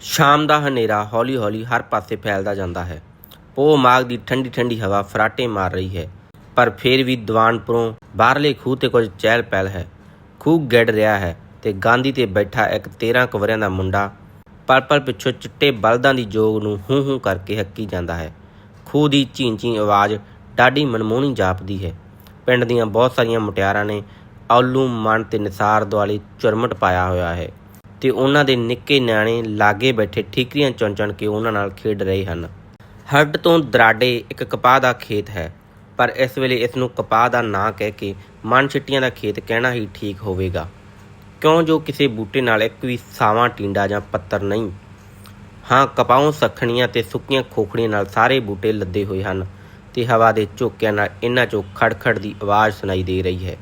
ਸ਼ਾਮ ਦਾ ਹਨੇਰਾ ਹੌਲੀ-ਹੌਲੀ ਹਰ ਪਾਸੇ ਫੈਲਦਾ ਜਾਂਦਾ ਹੈ। ਪੋ ਮਾਘ ਦੀ ਠੰਡੀ-ਠੰਡੀ ਹਵਾ ਫਰਾਟੇ ਮਾਰ ਰਹੀ ਹੈ। ਪਰ ਫਿਰ ਵੀ ਦੀਵਾਨਪੁਰੋਂ ਬਾਹਰਲੇ ਖੂਹ ਤੇ ਕੁਝ ਚਹਿਲ ਪਹਿਲ ਹੈ। ਖੂਹ ਗਿੜ ਰਿਹਾ ਹੈ ਤੇ ਗਾਂਧੀ ਤੇ ਬੈਠਾ ਇੱਕ 13 ਕਵਰਿਆਂ ਦਾ ਮੁੰਡਾ ਪਲ-ਪਲ ਪਿੱਛੋਂ ਚਿੱਟੇ ਬਲਦਾਂ ਦੀ ਜੋਗ ਨੂੰ ਹੂੰ ਹੂੰ ਕਰਕੇ ਹੱਕੀ ਜਾਂਦਾ ਹੈ। ਖੂਹ ਦੀ ਝੀਂ-ਝੀਂ ਆਵਾਜ਼ ਡਾਢੀ ਮਨਮੋਹਣੀ ਜਾਪਦੀ ਹੈ। ਪਿੰਡ ਦੀਆਂ ਬਹੁਤ ਸਾਰੀਆਂ ਮੁਟਿਆਰਾਂ ਨੇ ਔਲੂ ਮਨ ਤੇ ਨਿਸਾਰ ਦੁਆਲੇ ਚੁਰਮਟ ਪਾਇਆ ਹੋਇਆ ਹੈ। ਤੇ ਉਹਨਾਂ ਦੇ ਨਿੱਕੇ ਨਿਆਣੇ ਲਾਗੇ ਬੈਠੇ ਠੀਕਰੀਆਂ ਚੁਣ-ਚੁਣ ਕੇ ਉਹਨਾਂ ਨਾਲ ਖੇਡ ਰਹੇ ਹਨ। ਹੱਡ ਤੋਂ ਦਰਾਡੇ ਇੱਕ ਕਪਾਹ ਦਾ ਖੇਤ ਹੈ, ਪਰ ਇਸ ਵੇਲੇ ਇਸ ਨੂੰ ਕਪਾਹ ਦਾ ਨਾਂ ਕਹਿ ਕੇ ਮਨ ਛਿੱਟੀਆਂ ਦਾ ਖੇਤ ਕਹਿਣਾ ਹੀ ਠੀਕ ਹੋਵੇਗਾ। ਕਿਉਂ ਜੋ ਕਿਸੇ ਬੂਟੇ ਨਾਲ ਇੱਕ ਵੀ ਸਾਵਾਂ, ਟਿੰਡਾ ਜਾਂ ਪੱਤਰ ਨਹੀਂ। ਹਾਂ, ਕਪਾਹੋਂ ਸਖਣੀਆਂ ਤੇ ਸੁੱਕੀਆਂ ਖੋਖੜੀਆਂ ਨਾਲ ਸਾਰੇ ਬੂਟੇ ਲੱਦੇ ਹੋਏ ਹਨ ਤੇ ਹਵਾ ਦੇ ਝੋਕਿਆਂ ਨਾਲ ਇਹਨਾਂ ਚੋਂ ਖੜਖੜ ਦੀ ਆਵਾਜ਼ ਸੁਣਾਈ ਦੇ ਰਹੀ ਹੈ।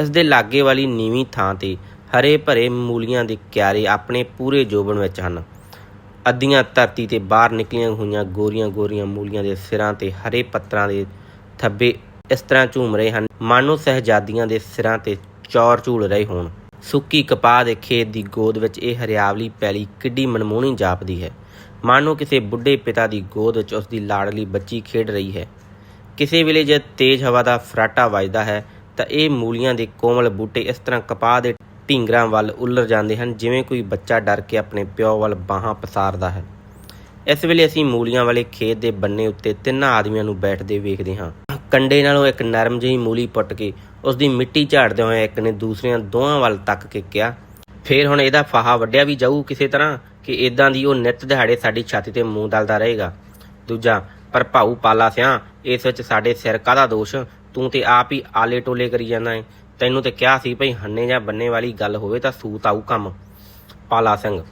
ਇਸ ਦੇ ਲਾਗੇ ਵਾਲੀ ਨੀਵੀਂ ਥਾਂ ਤੇ ਹਰੇ ਭਰੇ ਮੂਲੀਆਂ ਦੇ ਕਿਆਰੇ ਆਪਣੇ ਪੂਰੇ ਜੋਬਨ ਵਿੱਚ ਹਨ। ਅੱਧੀਆਂ ਧਰਤੀ ਤੇ ਬਾਹਰ ਨਿਕਲੀਆਂ ਹੋਈਆਂ ਗੋਰੀਆਂ ਗੋਰੀਆਂ ਮੂਲੀਆਂ ਦੇ ਸਿਰਾਂ ਤੇ ਹਰੇ ਪੱਤਰਾਂ ਦੇ ਥੱਬੇ ਇਸ ਤਰ੍ਹਾਂ ਝੂਮ ਰਹੇ ਹਨ। ਮਾਨੋ ਸਹਿਜਾਦੀਆਂ ਦੇ ਸਿਰਾਂ ਤੇ ਚੌਰ ਝੂਲ ਰਹੇ ਹੋਣ। ਸੁੱਕੀ ਕਪਾਹ ਦੇ ਖੇਤ ਦੀ ਗੋਦ ਵਿੱਚ ਇਹ ਹਰਿਆਵਲੀ ਪੈਲੀ ਕਿੱਡੀ ਮਨਮੋਹਣੀ ਜਾਪਦੀ ਹੈ। ਮਾਨੋ ਕਿਸੇ ਬੁੱਢੇ ਪਿਤਾ ਦੀ ਗੋਦ ਵਿੱਚ ਉਸ ਦੀ ਲਾਡਲੀ ਬੱਚੀ ਖੇਡ ਰਹੀ ਹੈ। ਕਿਸੇ ਵੇਲੇ ਜਦ ਤੇਜ਼ ਹਵਾ ਦਾ ਫਰਾਟਾ ਵੱਜਦਾ ਹੈ ਤਾਂ ਇਹ ਮੂਲੀਆਂ ਦੇ ਕੋਮਲ ਬੂਟੇ ਇਸ ਤਰ੍ਹਾਂ ਕਪਾਹ ਦੇ ਢਿੰਗਰਾਂ ਵੱਲ ਉੱਲਰ ਜਾਂਦੇ ਹਨ, ਜਿਵੇਂ ਕੋਈ ਬੱਚਾ ਡਰ ਕੇ ਆਪਣੇ ਪਿਓ ਵੱਲ ਬਾਹਾਂ ਪਸਾਰਦਾ ਹੈ। ਇਸ ਵੇਲੇ ਅਸੀਂ ਮੂਲੀਆਂ ਵਾਲੇ ਖੇਤ ਦੇ ਬੰਨੇ ਉੱਤੇ ਤਿੰਨਾਂ ਆਦਮੀਆਂ ਨੂੰ ਬੈਠਦੇ ਵੇਖਦੇ ਹਾਂ। ਕੰਡੇ ਨਾਲੋਂ ਇੱਕ ਨਰਮ ਜਿਹੀ ਮੂਲੀ ਪੁੱਟ ਕੇ ਉਸ ਦੀ ਮਿੱਟੀ ਝਾੜਦੇ ਹੋਏ ਇੱਕ ਨੇ ਦੂਸਰਿਆਂ ਦੋਹਾਂ ਵੱਲ ਤੱਕ ਕੇ ਕਿਹਾ, ਫੇਰ ਹੁਣ ਇਹਦਾ ਫਾਹਾ ਵੱਢਿਆ ਵੀ ਜਾਊ ਕਿਸੇ ਤਰ੍ਹਾਂ ਕਿ ਇਦਾਂ ਦੀ ਉਹ ਨਿੱਤ ਦਿਹਾੜੇ ਸਾਡੀ ਛਾਤੀ ਤੇ ਮੂੰਹ ਦਲਦਾ ਰਹੇਗਾ? ਦੂਜਾ, ਪਰ ਭਾਊ ਪਾਲਾ ਸਿਆਂ, ਇਸ ਵਿੱਚ ਸਾਡੇ ਸਿਰ ਕਾਹਦਾ ਦੋਸ਼? ਤੂੰ ਤੇ ਆਪ ਹੀ ਆਲੇ ਟੋਲੇ ਕਰੀ ਜਾਂਦਾ ਏ। ਤੈਨੂੰ ਤੇ ਕਿਹਾ ਸੀ ਭਈ ਹੰਨੇ ਜਾਂ ਬੰਨੇ ਵਾਲੀ ਗੱਲ ਹੋਵੇ ਤਾਂ ਸੂਤ ਆਊ ਕੰਮ। ਪਾਲਾ ਸਿੰਘ,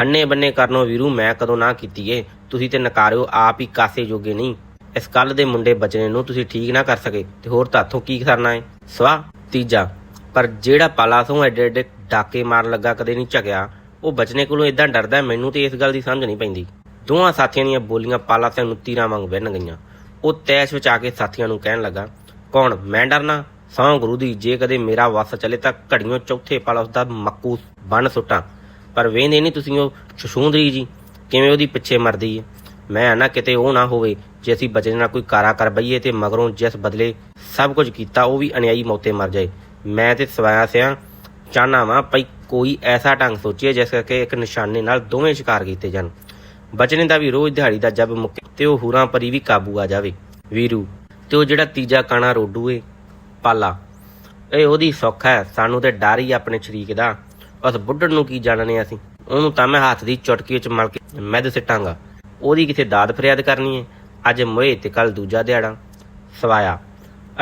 ਹੰਨੇ ਬੰਨੇ ਕਰਨੋਂ ਵੀਰੂ ਮੈਂ ਕਦੋਂ ਨਾ ਕੀਤੀ ਤੁਸੀਂ ਤੇ ਨਕਾਰਿਓ ਆਪ ਹੀ ਕਾਸੇ ਜੋਗੇ ਨਹੀਂ। ਇਸ ਕੱਲ ਦੇ ਮੁੰਡੇ ਬਚਨੇ ਨੂੰ ਤੁਸੀਂ ਠੀਕ ਨਾ ਕਰ ਸਕੇ, ਤੇ ਹੋਰ ਤਾਥੋਂ ਕੀ ਕਰਨਾ ਏ? ਸਵਾ, ਤੀਜਾ, ਪਰ ਜਿਹੜਾ ਪਾਲਾ ਸਿੰਘ ਐਡੇ ਐਡੇ ਡਾਕੇ ਮਾਰ ਲੱਗਾ ਕਦੇ ਨਹੀਂ ਝਕਿਆ ਉਹ ਬਚਨੇ ਕੋਲੋਂ ਇਦਾਂ ਡਰਦਾ ਮੈਨੂੰ ਤੇ ਇਸ ਗੱਲ ਦੀ ਸਮਝ ਨਹੀਂ ਪੈਂਦੀ। ਦੋਹਾਂ ਸਾਥੀਆਂ ਦੀਆਂ ਬੋਲੀਆਂ ਪਾਲਾ ਸਿੰਘ ਨੂੰ ਤੀਰਾਂ ਵਾਂਗ ਵਿੰਨ ਗਈਆਂ। ਉਹ ਤੈਸ਼ ਵਿੱਚ ਆ ਕੇ ਸਾਥੀਆਂ ਨੂੰ ਕਹਿਣ ਲੱਗਾ, ਕੌਣ, ਮੈਂ ਡਰਨਾ? ਸੌ ਗੁਰੂ ਦੀ, ਜੇ ਕਦੇ ਮੇਰਾ ਵਸ ਚਲੇ ਤਾਂ ਘੜੀਆਂ ਚੌਥੇ ਪਲ ਉਸ ਦਾ ਮੱਕੂ ਬਣ ਸੁੱਟਾਂ। ਪਰ ਵੇਂਦੇ ਨਹੀਂ ਤੁਸੀਂ ਉਹ ਛਛੂੰਦਰੀ ਜੀ, ਕਿਵੇਂ ਉਹਦੀ ਪਿੱਛੇ ਮਰਦੀ ਹੈ ਮੈਂ ਨਾ ਕਿਤੇ ਉਹ ਨਾ ਹੋਵੇ, ਜੇ ਅਸੀਂ ਬਚਨੇ ਨਾਲ ਕੋਈ ਕਾਰਾ ਕਰ ਬਈਏ ਤੇ ਮਗਰੋਂ ਜਿਸ ਬਦਲੇ ਸਭ ਕੁਝ ਕੀਤਾ, ਉਹ ਵੀ ਅਨਿਆਈ ਮੌਤੇ ਮਰ ਜਾਏ। ਮੈਂ ਤੇ ਸਵਾਇਆ ਸਿਆ, ਚਾਹਨਾ ਵਾਂ ਭਈ ਕੋਈ ਐਸਾ ਢੰਗ ਸੋਚੀਏ ਜਿਸ ਕਰਕੇ ਇੱਕ ਨਿਸ਼ਾਨੇ ਨਾਲ ਦੋਵੇਂ ਸ਼ਿਕਾਰ ਕੀਤੇ ਜਾਣ। ਬਚਨੇ ਦਾ ਵੀ ਰੋਜ਼ ਦਿਹਾੜੀ ਦਾ ਜੱਬ ਮੁੱਕੇ ਤੇ ਉਹ ਹੂਰਾਂ ਪਰੀ ਵੀ ਕਾਬੂ ਆ ਜਾਵੇ। ਵੀਰੂ, ਤੇ ਉਹ ਜਿਹੜਾ ਤੀਜਾ ਕਾਣਾ ਰੋਡੂ ਏ ਪਾਲਾ। ਇਹ ਉਹਦੀ ਸੁੱਖ ਹੈ, ਸਾਨੂੰ ਤੇ ਡਰ ਹੀ ਆਪਣੇ ਸ਼ਰੀਕ ਦਾ। ਉਸ ਬੁੱਢਣ ਨੂੰ ਕੀ ਜਾਣਨੇ ਅਸੀਂ? ਉਹਨੂੰ ਤਾਂ ਮੈਂ ਹੱਥ ਦੀ ਚੁਟਕੀ ਵਿੱਚ ਮਲ ਕੇ ਮੈਦ ਸਿੱਟਾਂਗਾ। ਉਹਦੀ ਕਿਥੇ ਦਾਦ ਫਰਿਆਦ ਕਰਨੀ ਏ? ਅੱਜ ਮੋਏ ਤੇ ਕੱਲ ਦੂਜਾ ਦਿਹਾੜਾ। ਸਵਾਇਆ।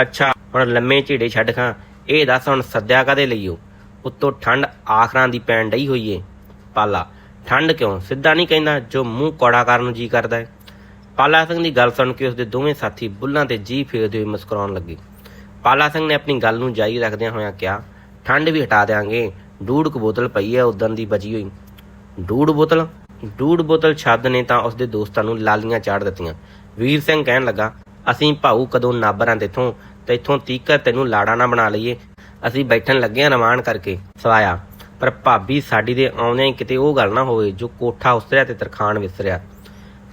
ਅੱਛਾ, ਹੁਣ ਲੰਮੇ ਝੀੜੇ ਛੱਡ ਖਾਂ। ਇਹ ਦੱਸ ਹੁਣ ਸੱਦਿਆ ਕਦੇ ਲਈਓ ਉੱਤੋਂ ਠੰਡ ਆਖਰਾਂ ਦੀ ਪੈਣ ਡਈ ਹੋਈ ਏ। ਪਾਲਾ, ਠੰਡ ਕਿਉਂ? ਸਿੱਧਾ ਨਹੀਂ ਕਹਿੰਦਾ ਜੋ ਮੂੰਹ ਕੌੜਾ ਕਰਨ ਨੂੰ ਜੀ ਕਰਦਾ ਹੈ ਪਾਲਾ ਸਿੰਘ ਦੀ ਗੱਲ ਸੁਣ ਕੇ ਉਸਦੇ ਦੋਵੇਂ ਸਾਥੀ ਬੁੱਲਾਂ ਤੇ ਜੀ ਫੇਰਦੇ ਹੋਏ ਮੁਸਕਰਾਉਣ ਲੱਗੇ। ਪਾਲਾ ਸਿੰਘ ਨੇ ਆਪਣੀ ਗੱਲ ਨੂੰ ਜਾਰੀ ਰੱਖਦਿਆਂ ਹੋਇਆਂ ਕਿਹਾ, ਠੰਡ ਵੀ ਹਟਾ ਦੇਾਂਗੇ ਡੂੜ ਕੁ ਬੋਤਲ ਪਈ ਹੈ ਉਦੋਂ ਦੀ ਬਚੀ ਹੋਈ। ਡੂੜ ਬੋਤਲ? ਡੂੜ ਬੋਤਲ ਛੱਦ ਨੇ ਤਾਂ ਉਸਦੇ ਦੋਸਤਾਂ ਨੂੰ ਲਾਲੀਆਂ ਚਾੜ ਦਿੱਤੀਆਂ। ਵੀਰ ਸਿੰਘ ਕਹਿਣ ਲੱਗਾ, ਅਸੀਂ ਭਾਊ ਕਦੋਂ ਨਾਬਰਾਂ ਤੇਥੋਂ ਤੇ ਇੱਥੋਂ ਤੀਕਰ ਤੈਨੂੰ ਲਾੜਾ ਨਾ ਬਣਾ ਲਈਏ। ਅਸੀਂ ਬੈਠਣ ਲੱਗੇ ਹਾਂ ਰਮਾਨ ਕਰਕੇ। ਸਵਾਇਆ। ਪਰ ਭਾਬੀ ਸਾਡੀ ਦੇ ਆਉਂਦਿਆਂ ਹੀ ਕਿਤੇ ਉਹ ਗੱਲ ਨਾ ਹੋਵੇ ਜੋ ਕੋਠਾ ਉਸਰਿਆ ਤੇ ਤਰਖਾਨ ਵਿਸਰਿਆ।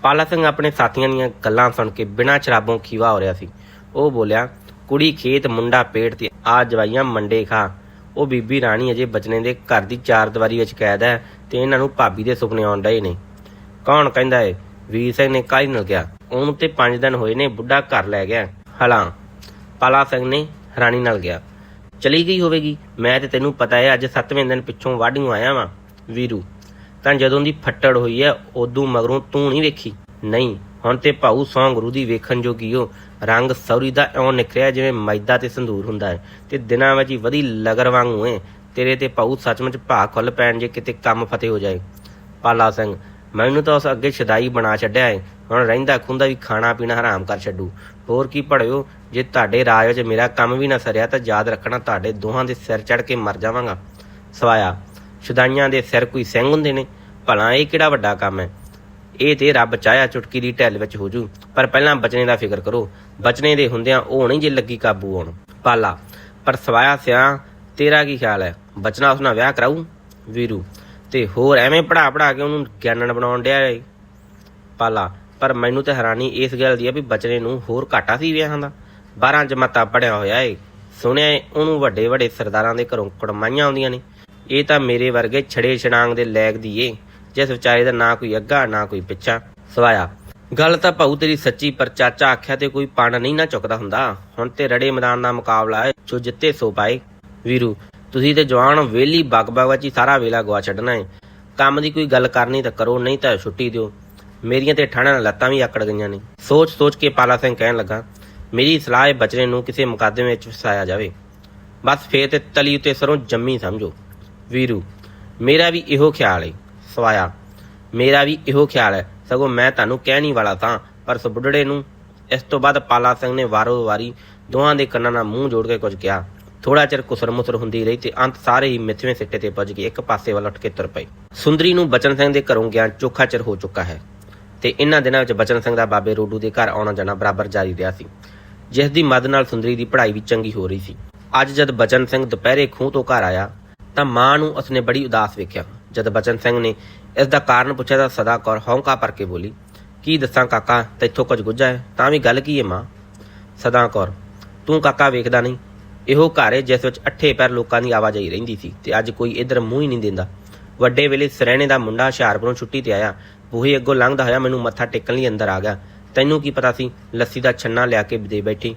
ਪਾਲਾ ਸਿੰਘ ਆਪਣੇ ਸਾਥੀਆਂ ਦੀਆਂ ਗੱਲਾਂ ਸੁਣ ਕੇ ਬਿਨਾਂ ਸ਼ਰਾਬੋਂ ਖੀਵਾ ਹੋ ਰਿਹਾ ਸੀ। ਉਹ ਬੋਲਿਆ ਕੁੜੀ ਖੇਤ ਮੁੰਡਾ ਪੇਟ ਤੇ ਆ ਜਵਾਈਆਂ ਮੰਡੇ ਖਾ। ਉਹ ਬੀਬੀ ਰਾਣੀ ਅਜੇ ਬਚਨੇ ਦੇ ਘਰ ਦੀ ਚਾਰ ਦੀਵਾਰੀ ਵਿੱਚ ਕੈਦ ਹੈ ਤੇ ਇਹਨਾਂ ਨੂੰ ਭਾਬੀ ਦੇ ਸੁਪਨੇ ਆਉਣ ਡਏ ਨੇ। ਕੌਣ ਕਹਿੰਦਾ ਏ? ਵੀਰ ਸਿੰਘ ਨੇ ਕਾਹਲੀ ਨਾਲ ਗਿਆ ਉਹਨੂੰ ਤੇ 5 ਦਿਨ ਹੋਏ ਨੇ ਬੁੱਢਾ ਘਰ ਲੈ ਗਿਆ। ਹਲਾਂ, ਪਾਲਾ ਸਿੰਘ ਨੇ ਰਾਣੀ ਨਾਲ ਗਿਆ। ਚਲੀ ਗਈ ਹੋਵੇਗੀ। ਮੈਂ ਤੇ ਤੈਨੂੰ ਪਤਾ ਹੈ ਅੱਜ 7ਵੇਂ ਦਿਨ ਪਿੱਛੋਂ ਵਾਢੀਆਂ ਆਇਆ ਵਾਂ, ਵੀਰੂ। ਤਾਂ ਜਦੋਂ ਦੀ ਫੱਟੜ ਹੋਈ ਹੈ ਉਦੋਂ ਮਗਰੋਂ ਤੂੰ ਨਹੀਂ ਵੇਖੀ। ਨਹੀਂ, ਹੁਣ ਤੇ ਭਾਊ ਸੌਂ ਗੁਰੂ ਦੀ ਵੇਖਣ ਜੋਗੀਓ ਰੰਗ ਸੌਰੀ ਦਾ ਇਉਂ ਨਿਖਰਿਆ ਜਿਵੇਂ ਮੈਦਾ ਤੇ ਸੰਧੂਰ ਹੁੰਦਾ ਹੈ। ਤੇ ਦਿਨਾਂ ਵਿੱਚ ਹੀ ਵਧੀ ਲਗਰ ਵਾਂਗੂ ਏ। ਤੇਰੇ ਤੇ ਪਾਉ ਸੱਚਮੁੱਚ ਭਾ ਖੁੱਲ ਪੈਣ ਜੇ ਕਿਤੇ ਕੰਮ ਫਤਿਹ ਹੋ ਜਾਏ। ਪਾਲਾ ਸਿੰਘ, ਮੈਨੂੰ ਤਾਂ ਉਸ ਅੱਗੇ ਛਦਾਈ ਬਣਾ ਛੱਡਿਆ ਹੈ ਹੁਣ ਰਹਿੰਦਾ ਖੁੰਦਾ ਵੀ ਖਾਣਾ ਪੀਣਾ ਹਰਾਮ ਕਰ ਛੱਡੂ। ਹੋਰ ਕੀ ਭੜਿਓ ਜੇ ਤੁਹਾਡੇ ਰਾਜ ਵਿੱਚ ਮੇਰਾ ਕੰਮ ਵੀ ਨਾ ਸਰਿਆ ਤਾਂ ਯਾਦ ਰੱਖਣਾ ਤੁਹਾਡੇ ਦੋਹਾਂ ਦੇ ਸਿਰ ਚੜ ਕੇ ਮਰ ਜਾਵਾਂਗਾ। ਸਵਾਇਆ ਛਦਾਈਆਂ ਦੇ ਸਿਰ ਕੋਈ ਸਿੰਘ ਹੁੰਦੇ ਨੇ? ਭਲਾ ਇਹ ਕਿਹੜਾ ਵੱਡਾ ਕੰਮ ਹੈ? ਇਹ ਤੇ ਰੱਬ ਚਾਹਿਆ ਚੁਟਕੀ ਦੀ ਢਿੱਲ ਵਿੱਚ ਹੋ ਜੂ। ਪਰ ਪਹਿਲਾਂ ਬਚਣੇ ਦਾ ਫਿਕਰ ਕਰੋ। ਬਚਨੇ ਦੇ ਹੁੰਦਿਆਂ ਉਹ ਨਹੀਂ ਜੇ ਲੱਗੀ ਕਾਬੂ ਆਉਣ। ਪਾਲਾ, ਪਰ ਸਵਾਇਆ ਸਿਆ, ਤੇਰਾ ਕੀ ਖਿਆਲ ਹੈ ਬਚਨਾ ਉਸ ਨਾਲ ਵਿਆਹ ਕਰਾਊ? ਵੀਰੂ, ਤੇ ਹੋਰ ਐਵੇਂ ਪੜਾ ਪੜਾ ਕੇ ਉਹਨੂੰ ਗਿਆਨਣ ਬਣਾਉਣ ਡਿਆ ਏ। ਪਾਲਾ, ਪਰ ਮੈਨੂੰ ਤਾਂ ਹੈਰਾਨੀ ਇਸ ਗੱਲ ਦੀ ਆ ਵੀ ਬਚਨੇ ਨੂੰ ਹੋਰ ਘਾਟਾ ਸੀ ਵਿਆਹਾਂ ਦਾ। 12 ਜਮਾਤਾਂ ਪੜਿਆ ਹੋਇਆ ਏ। ਸੁਣਿਆ ਏ, ਉਹਨੂੰ ਵੱਡੇ ਵੱਡੇ ਸਰਦਾਰਾਂ ਦੇ ਘਰੋਂ ਕੜਮਾਈਆਂ ਆਉਂਦੀਆਂ ਨੇ। ਇਹ ਤਾਂ ਮੇਰੇ ਵਰਗੇ ਛੜੇ ਛੜਾਂਗ ਦੇ ਲੈਗ ਦੀ ਏ, ਜਿਸ ਵਿਚਾਰੇ ਦਾ ਨਾ ਕੋਈ ਅੱਗਾ, ਨਾ ਕੋਈ ਪਿੱਛਾ। ਸਵਾਇਆ ਗੱਲ ਤਾਂ ਭਾਊ ਤੇਰੀ ਸੱਚੀ, ਪਰ ਚਾਚਾ ਆਖਿਆ ਤੇ ਕੋਈ ਪਣ ਨਹੀਂ ਨਾ ਚੁੱਕਦਾ ਹੁੰਦਾ। ਹੁਣ ਤੇ ਰੜੇ ਮੈਦਾਨ ਦਾ ਮੁਕਾਬਲਾ ਹੈ, ਜੋ ਜਿੱਤੇ ਸੋ ਪਾਏ। ਵੀਰੂ, ਤੁਸੀਂ ਤੇ ਜਵਾਨ ਵੇਲੀ ਬਗਬਗ ਵਿੱਚ ਹੀ ਸਾਰਾ ਵੇਲਾ ਗਵਾ ਛੱਡਣਾ ਏ ਕੰਮ ਦੀ ਕੋਈ ਗੱਲ ਕਰਨੀ ਤਾਂ ਕਰੋ, ਨਹੀਂ ਤਾਂ ਛੁੱਟੀ ਦਿਓ। ਮੇਰੀਆਂ ਤੇ ਠਾਣਾਂ ਨਾਲ ਲੱਤਾਂ ਵੀ ਆਕੜ ਗਈਆਂ ਨੇ। ਸੋਚ ਸੋਚ ਕੇ ਪਾਲਾ ਸਿੰਘ ਕਹਿਣ ਲੱਗਾ, ਮੇਰੀ ਸਲਾਹ ਹੈ ਬਚਨੇ ਨੂੰ ਕਿਸੇ ਮੁਕੱਦਮੇ ਵਿੱਚ ਫਸਾਇਆ ਜਾਵੇ। ਬਸ ਫੇਰ ਤੇ ਤਲੀ ਉਤੇ ਸਰੋਂ ਜੰਮੀ ਸਮਝੋ। ਵੀਰੂ, ਮੇਰਾ ਵੀ ਇਹੋ ਖਿਆਲ ਹੈ ਸਵਾਇਆ, ਮੇਰਾ ਵੀ ਇਹੋ ਖਿਆਲ ਹੈ। ਸਗੋਂ ਮੈਂ ਤੁਹਾਨੂੰ ਕਹਿਣੀ ਵਾਲਾ ਤਾਂ, ਪਰ ਸੁਬੁੱਢੜੇ ਨੂੰ ਇਸ ਤੋਂ ਬਾਅਦ ਪਾਲਾ ਸਿੰਘ ਨੇ ਵਾਰੋ ਵਾਰੀ ਦੋਹਾਂ ਦੇ ਕੰਨਾਂ ਨਾਲ ਮੂੰਹ ਜੋੜ ਕੇ ਕੁਝ ਕਿਹਾ। ਥੋੜਾ ਚਿਰ ਕੁਸਰ ਮੁਸਰ ਹੁੰਦੀ ਰਹੀ ਤੇ ਅੰਤ ਸਾਰੇ ਹੀ ਮਿੱਥਵੇਂ ਸਿੱਟੇ ਤੇ ਪੁੱਜ ਕੇ ਇੱਕ ਪਾਸੇ ਵੱਲ ਉੱਠ ਕੇ ਤੁਰ ਪਏ। ਸੁੰਦਰੀ ਨੂੰ ਬਚਨ ਸਿੰਘ ਦੇ ਘਰੋਂ ਗਿਆ, ਚੋਖਾ ਚਿਰ ਹੋ ਚੁੱਕਾ ਹੈ। ਤੇ ਇਹਨਾਂ ਦਿਨਾਂ ਵਿੱਚ ਬਚਨ ਸਿੰਘ ਦਾ ਬਾਬੇ ਰੋਡੂ ਦੇ ਘਰ ਆਉਣਾ ਜਾਣਾ ਬਰਾਬਰ ਜਾਰੀ ਰਿਹਾ ਸੀ। ਜਿਸ ਦੀ ਮਦਦ ਨਾਲ ਸੁੰਦਰੀ ਦੀ ਪੜ੍ਹਾਈ ਵੀ ਚੰਗੀ ਹੋ ਰਹੀ ਸੀ। ਅੱਜ ਜਦ ਬਚਨ ਸਿੰਘ ਦੁਪਹਿਰੇ ਖੂਹ ਤੋਂ ਘਰ ਆਇਆ, ਤਾਂ ਮਾਂ ਨੂੰ ਉਸਨੇ ਬੜੀ ਉਦਾਸ ਵੇਖਿਆ। ਜਦ ਬਚਨ ਸਿੰਘ ਨੇ ਇਸ ਦਾ ਕਾਰਨ ਪੁੱਛਿਆ ਤਾਂ ਸਦਾ ਕੌਰ ਹੌਂਕਾ ਭਰ ਕੇ ਬੋਲੀ, ਕੀ ਦੱਸਾਂ ਕਾਕਾ, ਤੈਥੋਂ ਕੁਝ ਗੁੱਝਾ ਹੈ? ਤਾਂ ਵੀ ਗੱਲ ਕੀ ਹੈ ਮਾਂ? ਸਦਾ ਕੌਰ, ਤੂੰ ਕਾਕਾ ਵੇਖਦਾ ਨਹੀਂ। ਇਹੋ ਘਰ ਹੈ ਜਿਸ ਵਿੱਚ ਅੱਠੇ ਪੈਰ ਲੋਕਾਂ ਦੀ ਆਵਾਜਾਈ ਰਹਿੰਦੀ ਸੀ ਤੇ ਅੱਜ ਕੋਈ ਇਧਰ ਮੂੰਹ ਹੀ ਨਹੀਂ ਦਿੰਦਾ। ਵੱਡੇ ਵੇਲੇ ਸਰਹਿਣੇ ਦਾ ਮੁੰਡਾ ਹੁਸ਼ਿਆਰਪੁਰੋਂ ਛੁੱਟੀ ਤੇ ਆਇਆ। ਬੂਹੇ ਅੱਗੋਂ ਲੰਘਦਾ ਹੋਇਆ ਮੈਨੂੰ ਮੱਥਾ ਟੇਕਣ ਲਈ ਅੰਦਰ ਆ ਗਿਆ। ਤੈਨੂੰ ਕੀ ਪਤਾ ਸੀ? ਲੱਸੀ ਦਾ ਛੰਨਾ ਲਿਆ ਕੇ ਦੇ ਬੈਠੀ।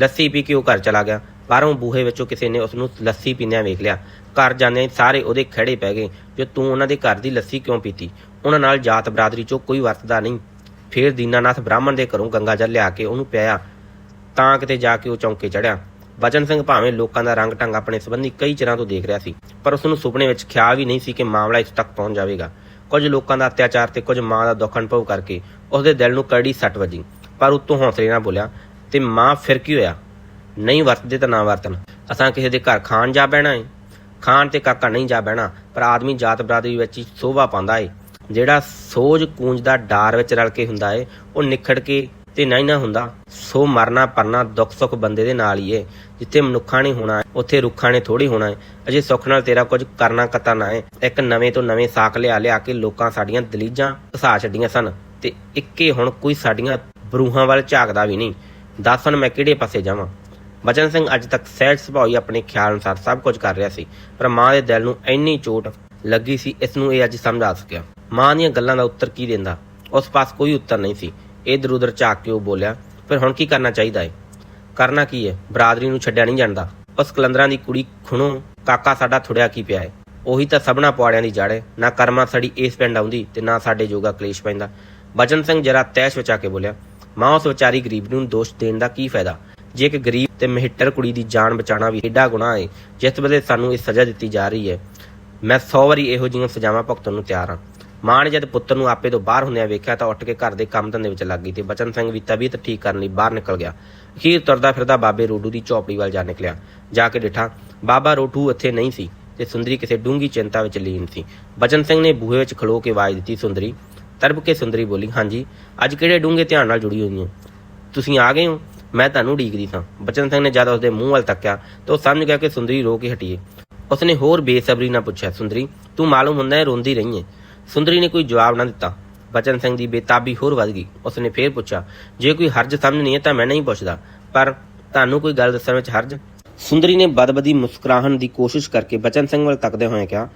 ਲੱਸੀ ਪੀ ਕੇ ਉਹ ਘਰ ਚਲਾ ਗਿਆ। ਬਾਹਰੋਂ ਬੂਹੇ ਵਿੱਚੋਂ ਕਿਸੇ ਨੇ ਉਸ ਨੂੰ ਲੱਸੀ ਪੀਂਦਿਆਂ ਵੇਖ ਲਿਆ। ਘਰ ਜਾਂਦੇ ਸਾਰੇ ਉਹਦੇ ਖੜੇ ਪੈ ਗਏ ਜੋ ਤੂੰ ਉਹਨਾਂ ਦੇ ਘਰ ਦੀ ਲੱਸੀ ਕਿਉਂ ਪੀਤੀ? ਉਹਨਾਂ ਨਾਲ ਜਾਤ ਬਰਾਦਰੀ ਚੋਂ ਕੋਈ ਵਰਤਦਾ ਨਹੀਂ। ਫੇਰ ਦੀਨਾਨਾਥ ਬ੍ਰਾਹਮਣ ਦੇ ਘਰੋਂ ਗੰਗਾ ਜਲ ਲਿਆ ਕੇ ਉਹਨੂੰ ਪਿਆਇਆ। ਤਾਂ ਕਿਤੇ ਜਾ ਕੇ ਉਹ ਚੌਂਕੇ ਚੜਿਆ ਬਚਨ ਸਿੰਘ ਭਾਵੇਂ ਲੋਕਾਂ ਦਾ ਰੰਗ ਢੰਗ ਆਪਣੇ ਸੰਬੰਧੀ ਕਈ ਚਿਰਾਂ ਤੋਂ ਦੇਖ ਰਿਹਾ ਸੀ, ਪਰ ਉਸ ਨੂੰ ਸੁਪਨੇ ਵਿੱਚ ਖਿਆਲ ਵੀ ਨਹੀਂ ਸੀ ਕਿ ਮਾਮਲਾ ਇਸ ਤੱਕ ਪਹੁੰਚ ਜਾਵੇਗਾ। ਕੁਝ ਲੋਕਾਂ ਦਾ ਅਤਿਆਚਾਰ ਤੇ ਕੁਝ ਮਾਂ ਦਾ ਦੁੱਖ ਅਨੁਭਵ ਕਰਕੇ ਉਸ ਦੇ ਦਿਲ ਨੂੰ ਕੜੀ ਸੱਟ ਵੱਜੀ। ਪਰ ਉਤੋਂ ਹੌਸਲੇ ਨਾਲ ਬੋਲਿਆ, ਤੇ ਮਾਂ ਫਿਰ ਕੀ ਹੋਇਆ? ਨਹੀਂ ਵਰਤਦੇ ਤਾਂ ਨਾ ਵਰਤਣ। ਅਸਾਂ ਕਿਸੇ ਦੇ ਘਰ ਖਾਣ ਜਾ ਬਹਿਣਾ ਏ। ਖਾਣ ਤੇ ਕਾਕਾ ਨਹੀਂ ਜਾ ਬਹਿਣਾ, ਪਰ ਆਦਮੀ ਜਾਤ ਬਰਾਦਰੀ ਵਿੱਚ ਸੋਭਾ ਪਾਉਂਦਾ ਏ। ਜਿਹੜਾ ਸੋਜ ਕੂੰਜ ਦਾ ਡਾਰ ਵਿੱਚ ਰਲ ਕੇ ਹੁੰਦਾ ਏ, ਉਹ ਨਿਖੜ ਕੇ ਤੇ ਨਹੀਂ ਨਾ ਹੁੰਦਾ। ਸੋ ਮਰਨਾ ਪਰਨਾ ਦੁੱਖ ਸੁੱਖ ਬੰਦੇ ਦੇ ਨਾਲ ਹੀ ਏ, ਜਿੱਥੇ ਮਨੁੱਖਾਂ ਨੇ ਹੋਣਾ ਉੱਥੇ ਰੁੱਖਾਂ ਨੇ ਥੋੜੀ ਹੋਣਾ ਏ। ਅਜੇ ਸੁੱਖ ਨਾਲ ਤੇਰਾ ਕੁਝ ਕਰਨਾ ਕਤਾ ਨਾ ਏ। ਇੱਕ ਨਵੇਂ ਤੋਂ ਨਵੇਂ ਸਾਕ ਲਿਆ ਲਿਆ ਕੇ ਲੋਕਾਂ ਸਾਡੀਆਂ ਦਲੀਜਾਂ ਘਸਾ ਛੱਡੀਆਂ ਸਨ, ਤੇ ਇੱਕੇ ਹੁਣ ਕੋਈ ਸਾਡੀਆਂ ਬਰੂਹਾਂ ਵੱਲ ਝਾਕਦਾ ਵੀ ਨਹੀਂ। ਦੱਸਣ ਮੈਂ ਕਿਹੜੇ ਪਾਸੇ ਜਾਵਾਂ? ਬਚਨ ਸਿੰਘ ਅੱਜ ਤੱਕ ਸਹਿਜ ਸੁਭਾਅ ਹੀ ਆਪਣੇ ਖਿਆਲ ਅਨੁਸਾਰ ਸਭ ਕੁਝ ਕਰ ਰਿਹਾ ਸੀ, ਪਰ ਮਾਂ ਦੇ ਦਿਲ ਨੂੰ ਇੰਨੀ ਚੋਟ ਲੱਗੀ ਸੀ, ਇਸ ਨੂੰ ਇਹ ਅੱਜ ਸਮਝ ਸਕਿਆ। ਮਾਂ ਦੀਆਂ ਗੱਲਾਂ ਦਾ ਉੱਤਰ ਕੀ ਦਿੰਦਾ? ਉਸ ਪਾਸ ਕੋਈ ਉੱਤਰ ਨਹੀਂ ਸੀ। ਇਧਰ ਉਧਰ ਝਾਕ ਕੇ ਉਹ ਬੋਲਿਆ, ਫਿਰ ਹੁਣ ਕੀ ਕਰਨਾ ਚਾਹੀਦਾ ਹੈ ਕਰਨਾ ਕੀ ਹੈ ਬਰਾਦਰੀ ਨੂੰ ਛੱਡਿਆ ਨਹੀਂ ਜਾਂਦਾ। ਉਸ ਕਲੰਦਰਾਂ ਦੀ ਕੁੜੀ ਖੁਣੋ, ਕਾਕਾ ਸਾਡਾ ਥੁੜਿਆ ਕੀ ਪਿਆ ਹੈ ਉਹੀ ਤਾਂ ਸਭਨਾ ਪੁਆੜਿਆਂ ਦੀ ਜੜ ਹੈ ਨਾ ਕਰਮਾ ਸੜੀ ਇਸ ਪਿੰਡ ਆਉਂਦੀ ਤੇ ਨਾ ਸਾਡੇ ਜੋਗਾ ਕਲੇਸ਼ ਪੈਂਦਾ। ਬਚਨ ਸਿੰਘ ਜਰਾ ਤੈਸ਼ ਵਿੱਚ ਕੇ ਬੋਲਿਆ, ਮਾਂ, ਉਸ ਵਿਚਾਰੀ ਗਰੀਬ ਨੂੰ ਦੋਸ਼ ਦੇਣ ਦਾ ਕੀ ਫਾਇਦਾ? ਜੇ ਇੱਕ ਗਰੀਬ ਤੇ ਮਹਿਟਰ ਕੁੜੀ ਦੀ ਜਾਨ ਬਚਾਉਣਾ ਵੀ ਏਡਾ ਗੁਨਾਹ ਹੈ ਜਿਸ ਵੇਲੇ ਸਾਨੂੰ ਇਹ ਸਜ਼ਾ ਦਿੱਤੀ ਜਾ ਰਹੀ ਹੈ ਮੈਂ 100 ਵਾਰੀ ਇਹੋ ਜਿਹੀਆਂ ਸਜ਼ਾਵਾਂ ਭੁਗਤਣ ਨੂੰ ਤਿਆਰ ਹਾਂ। ਮਾਂ ਨੇ ਜਦ ਪੁੱਤਰ ਨੂੰ ਆਪੇ ਤੋਂ ਬਾਹਰ ਹੁੰਦਿਆਂ ਵੇਖਿਆ ਤਾਂ ਉੱਠ ਕੇ ਘਰ ਦੇ ਕੰਮ ਧੰਦੇ ਵਿੱਚ ਲੱਗ ਗਈ ਤੇ ਬਚਨ ਸਿੰਘ ਵੀ ਤਬੀਅਤ ਠੀਕ ਕਰਨ ਲਈ ਬਾਹਰ ਨਿਕਲ ਗਿਆ। ਅਖੀਰ ਤੁਰਦਾ ਫਿਰਦਾ ਬਾਬੇ ਰੋਡੂ ਦੀ ਚੌਪੜੀ ਵੱਲ ਜਾ ਨਿਕਲਿਆ। ਜਾ ਕੇ ਡਿਠਾ, ਬਾਬਾ ਰੋਡੂ ਇੱਥੇ ਨਹੀਂ ਸੀ ਤੇ ਸੁੰਦਰੀ ਕਿਸੇ ਡੂੰਗੀ ਚਿੰਤਾ ਵਿੱਚ ਲੀਨ ਸੀ। ਬਚਨ ਸਿੰਘ ਨੇ ਬੂਹੇ ਵਿੱਚ ਖਲੋ ਕੇ ਆਵਾਜ਼ ਦਿੱਤੀ, ਸੁੰਦਰੀ, ਤਰਬ ਕੇ ਸੁੰਦਰੀ ਬੋਲੀ, ਹਾਂਜੀ, ਅੱਜ ਕਿਹੜੇ ਡੂੰਗੇ ਧਿਆਨ ਨਾਲ ਜੁੜੀ ਹੋਈ ਹੋ ਤੁਸੀਂ ਆ ਗਏ ਹੋ? ਮੈਂ ਤੁਹਾਨੂੰ ਉਡੀਕਦੀ ਸਾਂ। ਬਚਨ ਸਿੰਘ ਨੇ ਜਦ ਉਸਦੇ ਮੂੰਹ ਵੱਲ ਤੱਕਿਆ, ਤਾਂ ਉਹ ਸਮਝ ਗਿਆ ਕਿ ਸੁੰਦਰੀ ਰੋ ਕੇ ਹਟੀ ਹੈ ਉਸਨੇ ਹੋਰ ਬੇਸਬਰੀ ਨਾਲ ਪੁੱਛਿਆ, ਸੁੰਦਰੀ, ਤੂੰ ਮਾਲੂਮ ਹੁੰਦਾ ਹੈ ਰੋਂਦੀ ਰਹੀ ਹੈ ਸੁੰਦਰੀ ਨੇ ਕੋਈ ਜਵਾਬ ਨਾ ਦਿੱਤਾ। ਬਚਨ ਸਿੰਘ ਦੀ ਬੇਤਾਬੀ ਹੋਰ ਵੱਧ ਗਈ। ਉਸਨੇ ਫੇਰ ਪੁੱਛਿਆ, ਜੇ ਕੋਈ ਹਰਜ ਸਮਝਣੀ ਹੈ ਤਾਂ ਮੈਂ ਨਹੀਂ ਪੁੱਛਦਾ, ਪਰ ਤੁਹਾਨੂੰ ਕੋਈ ਗੱਲ ਦੱਸਣ ਵਿੱਚ ਹਰਜ? ਸੁੰਦਰੀ ਨੇ ਬਦਬਦੀ ਮੁਸਕਰਾਹਣ ਦੀ ਕੋਸ਼ਿਸ਼ ਕਰਕੇ ਬਚਨ ਸਿੰਘ ਵੱਲ ਤੱਕਦੇ ਹੋਏ ਕਿਹਾ,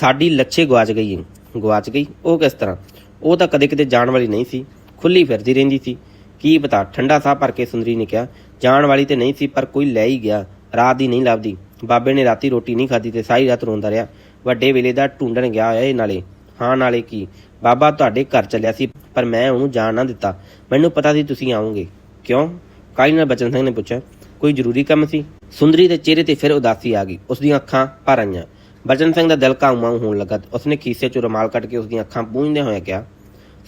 ਸਾਡੀ ਲੱਛੇ ਗਵਾਚ ਗਈ ਹੈ ਗਵਾਚ ਗਈ? ਉਹ ਕਿਸ ਤਰ੍ਹਾਂ? ਉਹ ਤਾਂ ਕਦੇ ਕਿਤੇ ਜਾਣ ਵਾਲੀ ਨਹੀਂ ਸੀ। ਖੁੱਲੀ ਫਿਰਦੀ ਰਹਿੰਦੀ ਸੀ। ਕੀ ਪਤਾ ਠੰਡਾ ਸਾਹ ਭਰ ਕੇ ਸੁੰਦਰੀ ਨੇ ਕਿਹਾ, ਜਾਣ ਵਾਲੀ ਤੇ ਨਹੀਂ ਸੀ, ਪਰ ਕੋਈ ਲੈ ਹੀ ਗਿਆ। ਰਾਤ ਦੀ ਨਹੀਂ ਲੱਭਦੀ। ਬਾਬੇ ਨੇ ਰਾਤੀ ਰੋਟੀ ਨਹੀਂ ਖਾਧੀ ਤੇ ਸਾਰੀ ਰਾਤ ਰੋਂਦਾ ਰਿਹਾ। ਵੱਡੇ ਵੇਲੇ ਦਾ ਢੂੰਡਣ ਗਿਆ ਹੋਇਆ ਇਹ ਨਾਲੇ। ਹਾਂ, ਨਾਲੇ ਕੀ? ਬਾਬਾ ਤੁਹਾਡੇ ਘਰ ਚੱਲਿਆ ਸੀ, ਪਰ ਮੈਂ ਉਹਨੂੰ ਜਾਣ ਨਾ ਦਿੱਤਾ। ਮੈਨੂੰ ਪਤਾ ਸੀ ਤੁਸੀਂ ਆਓਗੇ। ਕਿਉਂ? ਕਾਲੀ ਨਾਲ ਬਚਨ ਸਿੰਘ ਨੇ ਪੁੱਛਿਆ। ਕੋਈ ਜ਼ਰੂਰੀ ਕੰਮ ਸੀ? ਸੁੰਦਰੀ ਦੇ ਚਿਹਰੇ ਤੇ ਫਿਰ ਉਦਾਸੀ ਆ ਗਈ। ਉਸ ਦੀਆਂ ਅੱਖਾਂ ਭਰ ਆਈਆਂ। ਬਚਨ ਸਿੰਘ ਦਾ ਦਿਲ ਕਾਉਮਾਉ ਹੋਣ ਲੱਗਾ ਉਸਨੇ ਖੀਸੇ ਚੋਂ ਰੁਮਾਲ ਕੱਢ ਕੇ ਉਸ ਦੀਆਂ ਅੱਖਾਂ ਪੂੰਝਦੇ ਹੋਇਆ ਕਿਹਾ,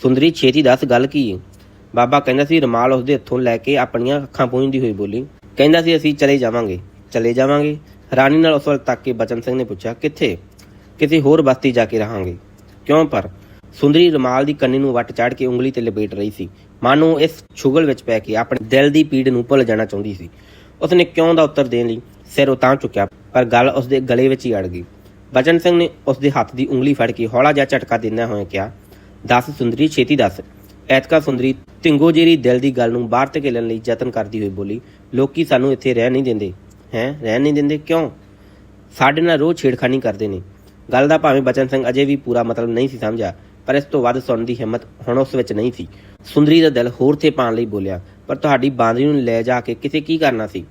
ਸੁੰਦਰੀ, ਛੇਤੀ ਦੱਸ ਗੱਲ ਕੀ ਬਾਬਾ ਕਹਿੰਦਾ ਸੀ, ਰੁਮਾਲ ਉਸਦੇ ਹੱਥੋਂ ਲੈ ਕੇ ਆਪਣੀਆਂ ਅੱਖਾਂ ਪੂੰਝਦੀ ਹੋਈ ਬੋਲੀ, ਕਹਿੰਦਾ ਸੀ, ਅਸੀਂ ਚਲੇ ਜਾਵਾਂਗੇ ਚਲੇ ਜਾਵਾਂਗੇ। ਰਾਣੀ ਨਾਲ ਉਸ ਵੱਲ ਤੱਕ ਕੇ ਬਚਨ ਸਿੰਘ ਨੇ ਪੁੱਛਿਆ, ਕਿੱਥੇ? ਕਿਸੇ ਹੋਰ ਬਸਤੀ ਜਾ ਕੇ ਰਹਾਂਗੇ? ਕਿਉਂ ਪਰ? ਸੁੰਦਰੀ ਰੁਮਾਲ ਦੀ ਕੰਨੀ ਨੂੰ ਵੱਟ ਚਾੜ ਕੇ ਉਂਗਲੀ ਤੇ ਲਪੇਟ ਰਹੀ ਸੀ। ਮਾਨੋ ਇਸ ਛੁਗਲ ਵਿੱਚ ਪੈ ਕੇ ਆਪਣੇ ਦਿਲ ਦੀ ਪੀੜ ਨੂੰ ਭੁੱਲ ਜਾਣਾ ਚਾਹੁੰਦੀ ਸੀ। ਉਸਨੇ ਕਿਉਂ ਦਾ ਉੱਤਰ ਦੇਣ ਲਈ ਸਿਰ ਉਤਾਂ ਚੁੱਕਿਆ, ਪਰ ਗੱਲ ਉਸਦੇ ਗਲੇ ਵਿੱਚ ਹੀ ਅੜ ਗਈ। ਬਚਨ ਸਿੰਘ ਨੇ ਉਸਦੇ ਹੱਥ ਦੀ ਉਂਗਲੀ ਫੜ ਕੇ ਹੌਲਾ ਜਿਹਾ ਝਟਕਾ ਦਿੰਦਿਆਂ ਹੋਇਆ ਕਿਹਾ, ਦੱਸ ਸੁੰਦਰੀ, ਛੇਤੀ ਦੱਸ। ਐਤਕਾ ਸੁੰਦਰੀ ਤਿੰਗੋ ਜੇਰੀ ਦਿਲ ਦੀ ਗੱਲ ਨੂੰ ਬਾਹਰ ਧਕੇਲਣ ਲਈ ਯਤਨ ਕਰਦੀ ਹੋਈ ਬੋਲੀ, ਲੋਕੀ ਸਾਨੂੰ ਇੱਥੇ ਰਹਿ ਨਹੀਂ ਦਿੰਦੇ। ਹੈ? ਰਹਿ ਨਹੀਂ ਦਿੰਦੇ? ਕਿਉਂ? ਸਾਡੇ ਨਾਲ ਰੋਜ਼ ਛੇੜਖਾਨੀ ਕਰਦੇ ਨੇ। ਗੱਲ ਦਾ ਭਾਵੇਂ ਬਚਨ ਸਿੰਘ ਅਜੇ ਵੀ ਪੂਰਾ ਮਤਲਬ ਨਹੀਂ ਸੀ ਸਮਝਿਆ, ਪਰ ਇਸ ਤੋਂ ਵੱਧ ਸੁਣਨ ਦੀ ਹਿੰਮਤ ਹੁਣ ਉਸ ਵਿੱਚ ਨਹੀਂ ਸੀ। ਸੁੰਦਰੀ ਦਾ ਦਿਲ ਹੋਰ ਤੇ ਪਾਣ ਲਈ ਬੋਲਿਆ, ਪਰ ਤੁਹਾਡੀ ਬਾਂਦਰੀ ਨੂੰ ਲੈ ਜਾ ਕੇ ਕਿਤੇ ਕੀ ਕਰਨਾ ਸੀ?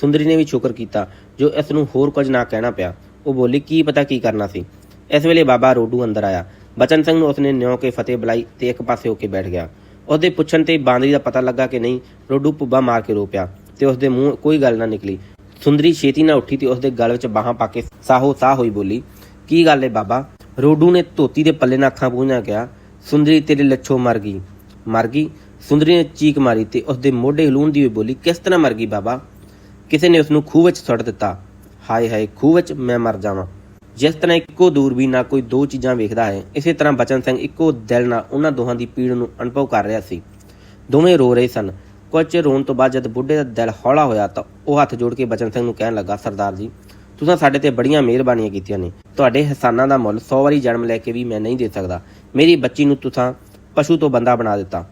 ਸੁੰਦਰੀ ਨੇ ਵੀ ਸ਼ੁਕਰ ਕੀਤਾ, ਜੋ ਇਸ ਨੂੰ ਹੋਰ ਕੁਝ ਨਾ ਕਹਿਣਾ ਪਿਆ। ਉਹ ਬੋਲੀ, ਕੀ ਪਤਾ ਕੀ ਕਰਨਾ ਸੀ? ਇਸ ਵੇਲੇ ਬਾਬਾ ਰੋਡੂ ਅੰਦਰ ਆਇਆ। ਬਚਨ ਸਿੰਘ ਨੂੰ ਉਸਨੇ ਨਿਉ ਕੇ ਫਤਿਹ ਬੁਲਾਈ ਤੇ ਇੱਕ ਪਾਸੇ ਹੋ ਕੇ ਬੈਠ ਗਿਆ। ਉਹਦੇ ਪੁੱਛਣ ਤੇ ਬਾਂਦਰੀ ਦਾ ਪਤਾ ਲੱਗਾ ਕਿ ਨਹੀਂ, ਰੋਡੂ ਪੁੱਬਾ ਮਾਰ ਕੇ ਰੋ ਪਿਆ ਤੇ ਉਸਦੇ ਮੂੰਹ ਕੋਈ ਗੱਲ ਨਾ ਨਿਕਲੀ। ਸੁੰਦਰੀ ਛੇਤੀ ਨਾਲ ਉੱਠੀ ਤੇ ਉਸਦੇ ਗਲ ਵਿੱਚ ਬਾਹਾਂ ਪਾ ਕੇ ਸਾਹੋ ਸਾਹ ਹੋਈ ਬੋਲੀ, ਕੀ ਗੱਲ ਏ ਬਾਬਾ? ਰੋਡੂ ਨੇ ਧੋਤੀ ਦੇ ਪੱਲੇ ਨਾਲ ਅੱਖਾਂ ਪੂੰਝਾਂ ਕਿਹਾ ਸੁੰਦਰੀ ਤੇਰੇ ਲੱਛੋ ਮਰ ਗਈ। ਮਰ ਗਈ। ਸੁੰਦਰੀ ਨੇ ਚੀਕ ਮਾਰੀ ਤੇ ਉਸਦੇ ਮੋਢੇ ਹਲੂੰਦੀ ਹੋਈ ਬੋਲੀ, ਕਿਸ ਤਰ੍ਹਾਂ ਮਰ ਗਈ ਬਾਬਾ? ਕਿਸੇ ਨੇ ਉਸ ਨੂੰ ਖੂਹ ਵਿੱਚ ਸੁੱਟ ਦਿੱਤਾ। ਹਾਏ ਹਾਏ, ਖੂਹ ਵਿੱਚ ਮੈਂ ਮਰ ਜਾਵਾਂ। ਜਿਸ ਤਰ੍ਹਾਂ ਇੱਕੋ ਦੂਰਬੀਨ ਨਾਲ ਕੋਈ ਦੋ ਚੀਜ਼ਾਂ ਵੇਖਦਾ ਹੈ, ਇਸੇ ਤਰ੍ਹਾਂ ਬਚਨ ਸਿੰਘ ਇੱਕੋ ਦਿਲ ਨਾਲ ਉਹਨਾਂ ਦੋਹਾਂ ਦੀ ਪੀੜ ਨੂੰ ਅਨੁਭਵ ਕਰ ਰਿਹਾ ਸੀ। ਦੋਵੇਂ ਰੋ ਰਹੇ ਸਨ। ਕੁਝ ਚਿਰ ਰੋਣ ਤੋਂ ਬਾਅਦ ਜਦ ਬੁੱਢੇ ਦਾ ਦਿਲ ਹੌਲਾ ਹੋਇਆ ਤਾਂ ਉਹ ਹੱਥ ਜੋੜ ਕੇ ਬਚਨ ਸਿੰਘ ਨੂੰ ਕਹਿਣ ਲੱਗਾ, ਸਰਦਾਰ ਜੀ, ਤੁਸੀਂ ਸਾਡੇ ਤੇ ਬੜੀਆਂ ਮਿਹਰਬਾਨੀਆਂ ਕੀਤੀਆਂ ਨੇ। ਤੁਹਾਡੇ ਹਸਾਨਾਂ ਦਾ ਮੁੱਲ 100 ਵਾਰੀ ਜਨਮ ਲੈ ਕੇ ਵੀ ਮੈਂ ਨਹੀਂ ਦੇ ਸਕਦਾ। ਮੇਰੀ ਬੱਚੀ ਨੂੰ ਤੁਸੀਂ ਪਸ਼ੂ ਤੋਂ ਬੰਦਾ ਬਣਾ ਦਿੱਤਾ।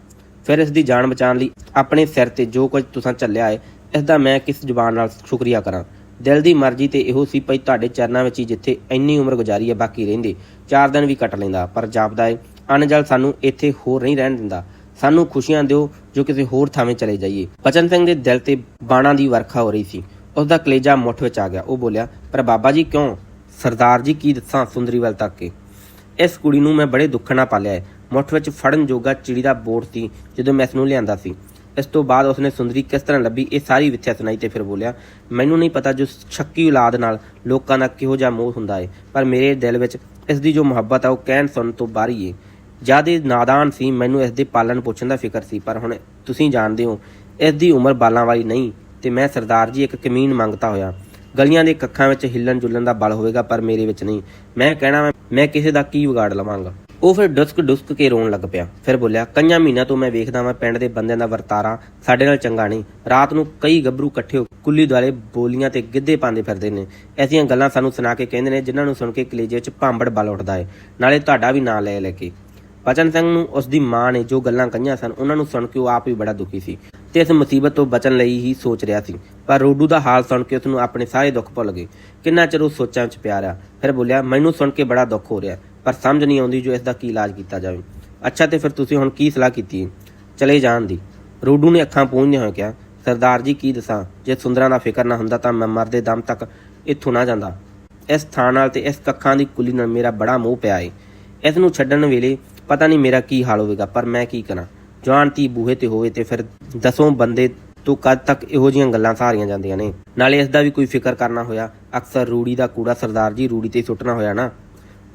ਫਿਰ ਇਸ ਦੀ ਜਾਨ ਬਚਾਉਣ ਲਈ ਆਪਣੇ ਸਿਰ ਤੇ ਜੋ ਕੁਝ ਤੁਸੀਂ ਚੱਲਿਆ ਹੈ, ਇਸ ਦਾ ਮੈਂ ਕਿਸ ਜ਼ੁਬਾਨ ਨਾਲ ਸ਼ੁਕਰੀਆ ਕਰਾਂ? ਦਿਲ ਦੀ ਮਰਜ਼ੀ ਤੇ ਇਹੋ ਸੀ ਭਾਈ ਤੁਹਾਡੇ ਚਰਨਾਂ ਵਿੱਚ ਹੀ ਜਿੱਥੇ ਇੰਨੀ ਉਮਰ ਗੁਜ਼ਾਰੀ ਹੈ, ਬਾਕੀ ਰਹਿੰਦੇ। ਚਾਰ ਦਿਨ ਵੀ ਕੱਟ ਲੈਂਦਾ, ਪਰ ਜਾਪਦਾ ਏ ਅਨਜਲ ਸਾਨੂੰ ਇੱਥੇ ਹੋਰ ਨਹੀਂ ਰਹਿਣ ਦਿੰਦਾ। ਸਾਨੂੰ ਖੁਸ਼ੀਆਂ ਦਿਓ ਜੋ ਕਿਸੇ ਹੋਰ ਥਾਵੇਂ ਚਲੇ ਜਾਈਏ। ਬਚਨ ਸਿੰਘ ਦੇ ਦਿਲ ਤੇ ਬਾਣਾ ਦੀ ਵਰਖਾ ਹੋ ਰਹੀ ਸੀ। ਉਸ ਦਾ ਕਲੇਜਾ ਮੁੱਠ ਵਿੱਚ ਆ ਗਿਆ। ਉਹ ਬੋਲਿਆ, ਪਰ ਬਾਬਾ ਜੀ ਕਿਉਂ? ਸਰਦਾਰ ਜੀ ਕੀ ਦੱਸਾਂ ਸੁੰਦਰੀ ਵੱਲ ਤੱਕ ਕੇ? ਇਸ ਕੁੜੀ ਨੂੰ ਮੈਂ ਬੜੇ ਦੁੱਖ ਨਾਲ ਪਾਲਿਆ ਹੈ ਮੁੱਠ ਵਿੱਚ ਫੜਨ ਜੋਗਾ ਚਿੜੀ ਦਾ ਬੋੜ ਸੀ ਜਦੋਂ ਮੈਂ ਇਸ ਨੂੰ ਲਿਆਂਦਾ ਸੀ। ਇਸ ਤੋਂ ਬਾਅਦ ਉਸਨੇ ਸੁੰਦਰੀ ਕਿਸ ਤਰ੍ਹਾਂ ਲੱਭੀ, ਇਹ ਸਾਰੀ ਵਿਥਿਆ ਸੁਣਾਈ ਤੇ ਫਿਰ ਬੋਲਿਆ, ਮੈਨੂੰ ਨਹੀਂ ਪਤਾ ਜੋ ਸ਼ੱਕੀ ਔਲਾਦ ਨਾਲ ਲੋਕਾਂ ਦਾ ਕਿਹੋ ਜਿਹਾ ਮੋਹ ਹੁੰਦਾ ਏ, ਪਰ ਮੇਰੇ ਦਿਲ ਵਿੱਚ ਇਸ ਦੀ ਜੋ ਮੁਹੱਬਤ ਆ, ਉਹ ਕਹਿਣ ਸੁਣਨ ਤੋਂ ਬਾਹਰੀ ਏ। ਜਦ ਇਹ ਨਾਦਾਨ ਸੀ, ਮੈਨੂੰ ਇਸ ਦੇ ਪਾਲਣ ਪੋਸ਼ਣ ਦਾ ਫਿਕਰ ਸੀ, ਪਰ ਹੁਣ ਤੁਸੀਂ ਜਾਣਦੇ ਹੋ ਇਸ ਦੀ ਉਮਰ ਬਾਲਾਂ ਵਾਲੀ ਨਹੀਂ, ਤੇ ਮੈਂ ਸਰਦਾਰ ਜੀ ਇੱਕ ਕਮੀਨ ਮੰਗਤਾ ਹੋਇਆ। ਗਲੀਆਂ ਦੇ ਕੱਖਾਂ ਵਿੱਚ ਹਿੱਲਣ ਜੁਲਣ ਦਾ ਬਲ ਹੋਵੇਗਾ, ਪਰ ਮੇਰੇ ਵਿੱਚ ਨਹੀਂ। ਮੈਂ ਕਹਿਣਾ ਮੈਂ- ਮੈਂ ਕਿਸੇ ਦਾ ਕੀ ਵਿਗਾੜ ਲਵਾਂਗਾ? ਉਹ ਫਿਰ ਡੁਸਕ ਡੁਸਕ ਕੇ ਰੋਣ ਲੱਗ ਪਿਆ। ਫਿਰ ਬੋਲਿਆ, ਕਈਆਂ ਮਹੀਨਿਆਂ ਤੋਂ ਮੈਂ ਵੇਖਦਾ ਮੈਂ ਪਿੰਡ ਦੇ ਬੰਦਿਆਂ ਦਾ ਵਰਤਾਰਾ। ਸਾਡੇ ਨਾਲ ਚੰਗਾ ਨਹੀਂ। ਰਾਤ ਨੂੰ ਕਈ ਗੱਭਰੂ ਇਕੱਠੇ ਹੋ ਕੁੱਲੀ ਦੁਆਲੇ ਬੋਲੀਆਂ ਤੇ ਗਿੱਧੇ ਪਾਉਂਦੇ ਫਿਰਦੇ ਨੇ। ਐਸੀਆਂ ਗੱਲਾਂ ਸਾਨੂੰ ਸੁਣਾ ਕੇ ਕਹਿੰਦੇ ਨੇ, ਜਿਨ੍ਹਾਂ ਨੂੰ ਸੁਣ ਕੇ ਕਲੇਜੇ 'ਚ ਭਾਂਬੜ ਬਲ ਉੱਠਦਾ ਹੈ ਨਾਲੇ ਤੁਹਾਡਾ ਵੀ ਨਾਂ ਲੈ ਲੈ ਕੇ। ਬਚਨ ਸਿੰਘ ਨੂੰ ਉਸ ਦੀ ਮਾਂ ਨੇ ਜੋ ਗੱਲਾਂ ਕਹੀਆਂ ਸਨ, ਉਹਨਾਂ ਨੂੰ ਸੁਣ ਕੇ ਉਹ ਆਪ ਵੀ ਬੜਾ ਦੁਖੀ ਸੀ। ਤੇ ਇਸ ਮੁਸੀਬਤ ਤੋਂ ਬਚਣ ਲਈ ਹੀ ਸੋਚ ਰਿਹਾ ਸੀ। ਪਰ ਰੋਡੂ ਦਾ ਹਾਲ ਸੁਣ ਕੇ ਉਸ ਨੂੰ ਆਪਣੇ ਸਾਰੇ ਦੁੱਖ ਭੁੱਲ ਗਏ। ਕਿੰਨਾ ਚਿਰ ਉਹ ਸੋਚਾਂ ਵਿੱਚ ਪਿਆ ਰਿਹਾ। ਫਿਰ ਬੋਲਿਆ, ਮੈਨੂੰ ਸੁਣ ਕੇ ਬੜਾ ਦੁੱਖ ਹੋ ਰਿਹਾ, ਪਰ ਸਮਝ ਨਹੀਂ ਆਉਂਦੀ ਜੋ ਇਸ ਦਾ ਕੀ ਇਲਾਜ ਕੀਤਾ ਜਾਵੇ। ਅੱਛਾ, ਤੇ ਫਿਰ ਤੁਸੀਂ ਹੁਣ ਕੀ ਸਲਾਹ ਕੀਤੀ ਹੈ? ਚਲੇ ਜਾਣ ਦੀ। ਰੋਡੂ ਨੇ ਅੱਖਾਂ ਪੂੰਝਦੇ ਹੋਏ ਕਿਹਾ, ਸਰਦਾਰ ਜੀ, ਕੀ ਦੱਸਾਂ? ਜੇ ਸੁੰਦਰਾਂ ਦਾ ਫਿਕਰ ਨਾ ਹੁੰਦਾ ਤਾਂ ਮੈਂ ਮਰਦੇ ਦਮ ਤੱਕ ਇੱਥੋਂ ਨਾ ਜਾਂਦਾ। ਇਸ ਥਾਂ ਨਾਲ ਤੇ ਇਸ ਕੱਖਾਂ ਦੀ ਕੁੱਲੀ ਨਾਲ ਮੇਰਾ ਬੜਾ ਮੋਹ ਪਿਆ ਏ। ਇਸ ਨੂੰ ਛੱਡਣ ਵੇਲੇ ਪਤਾ ਨਹੀਂ ਮੇਰਾ ਕੀ ਹਾਲ ਹੋਵੇਗਾ, ਪਰ ਮੈਂ ਕੀ ਕਰਾਂ? ਜਵਾਨ ਧੀ ਬੂਹੇ ਤੇ ਹੋਵੇ ਤੇ ਫਿਰ ਦਸੋਂ ਬੰਦੇ ਤੋਂ ਕਦ ਤੱਕ ਇਹੋ ਜੀਆਂ ਗੱਲਾਂ ਸਹਾਰੀਆਂ ਜਾਂਦੀਆਂ ਨੇ? ਨਾਲੇ ਇਸ ਦਾ ਵੀ ਕੋਈ ਫਿਕਰ ਕਰਨਾ ਹੋਇਆ। ਅਕਸਰ ਰੂੜੀ ਦਾ ਕੂੜਾ ਸਰਦਾਰ ਜੀ ਰੂੜੀ ਤੇ ਸੁੱਟਣਾ ਹੋਇਆ ਨਾ।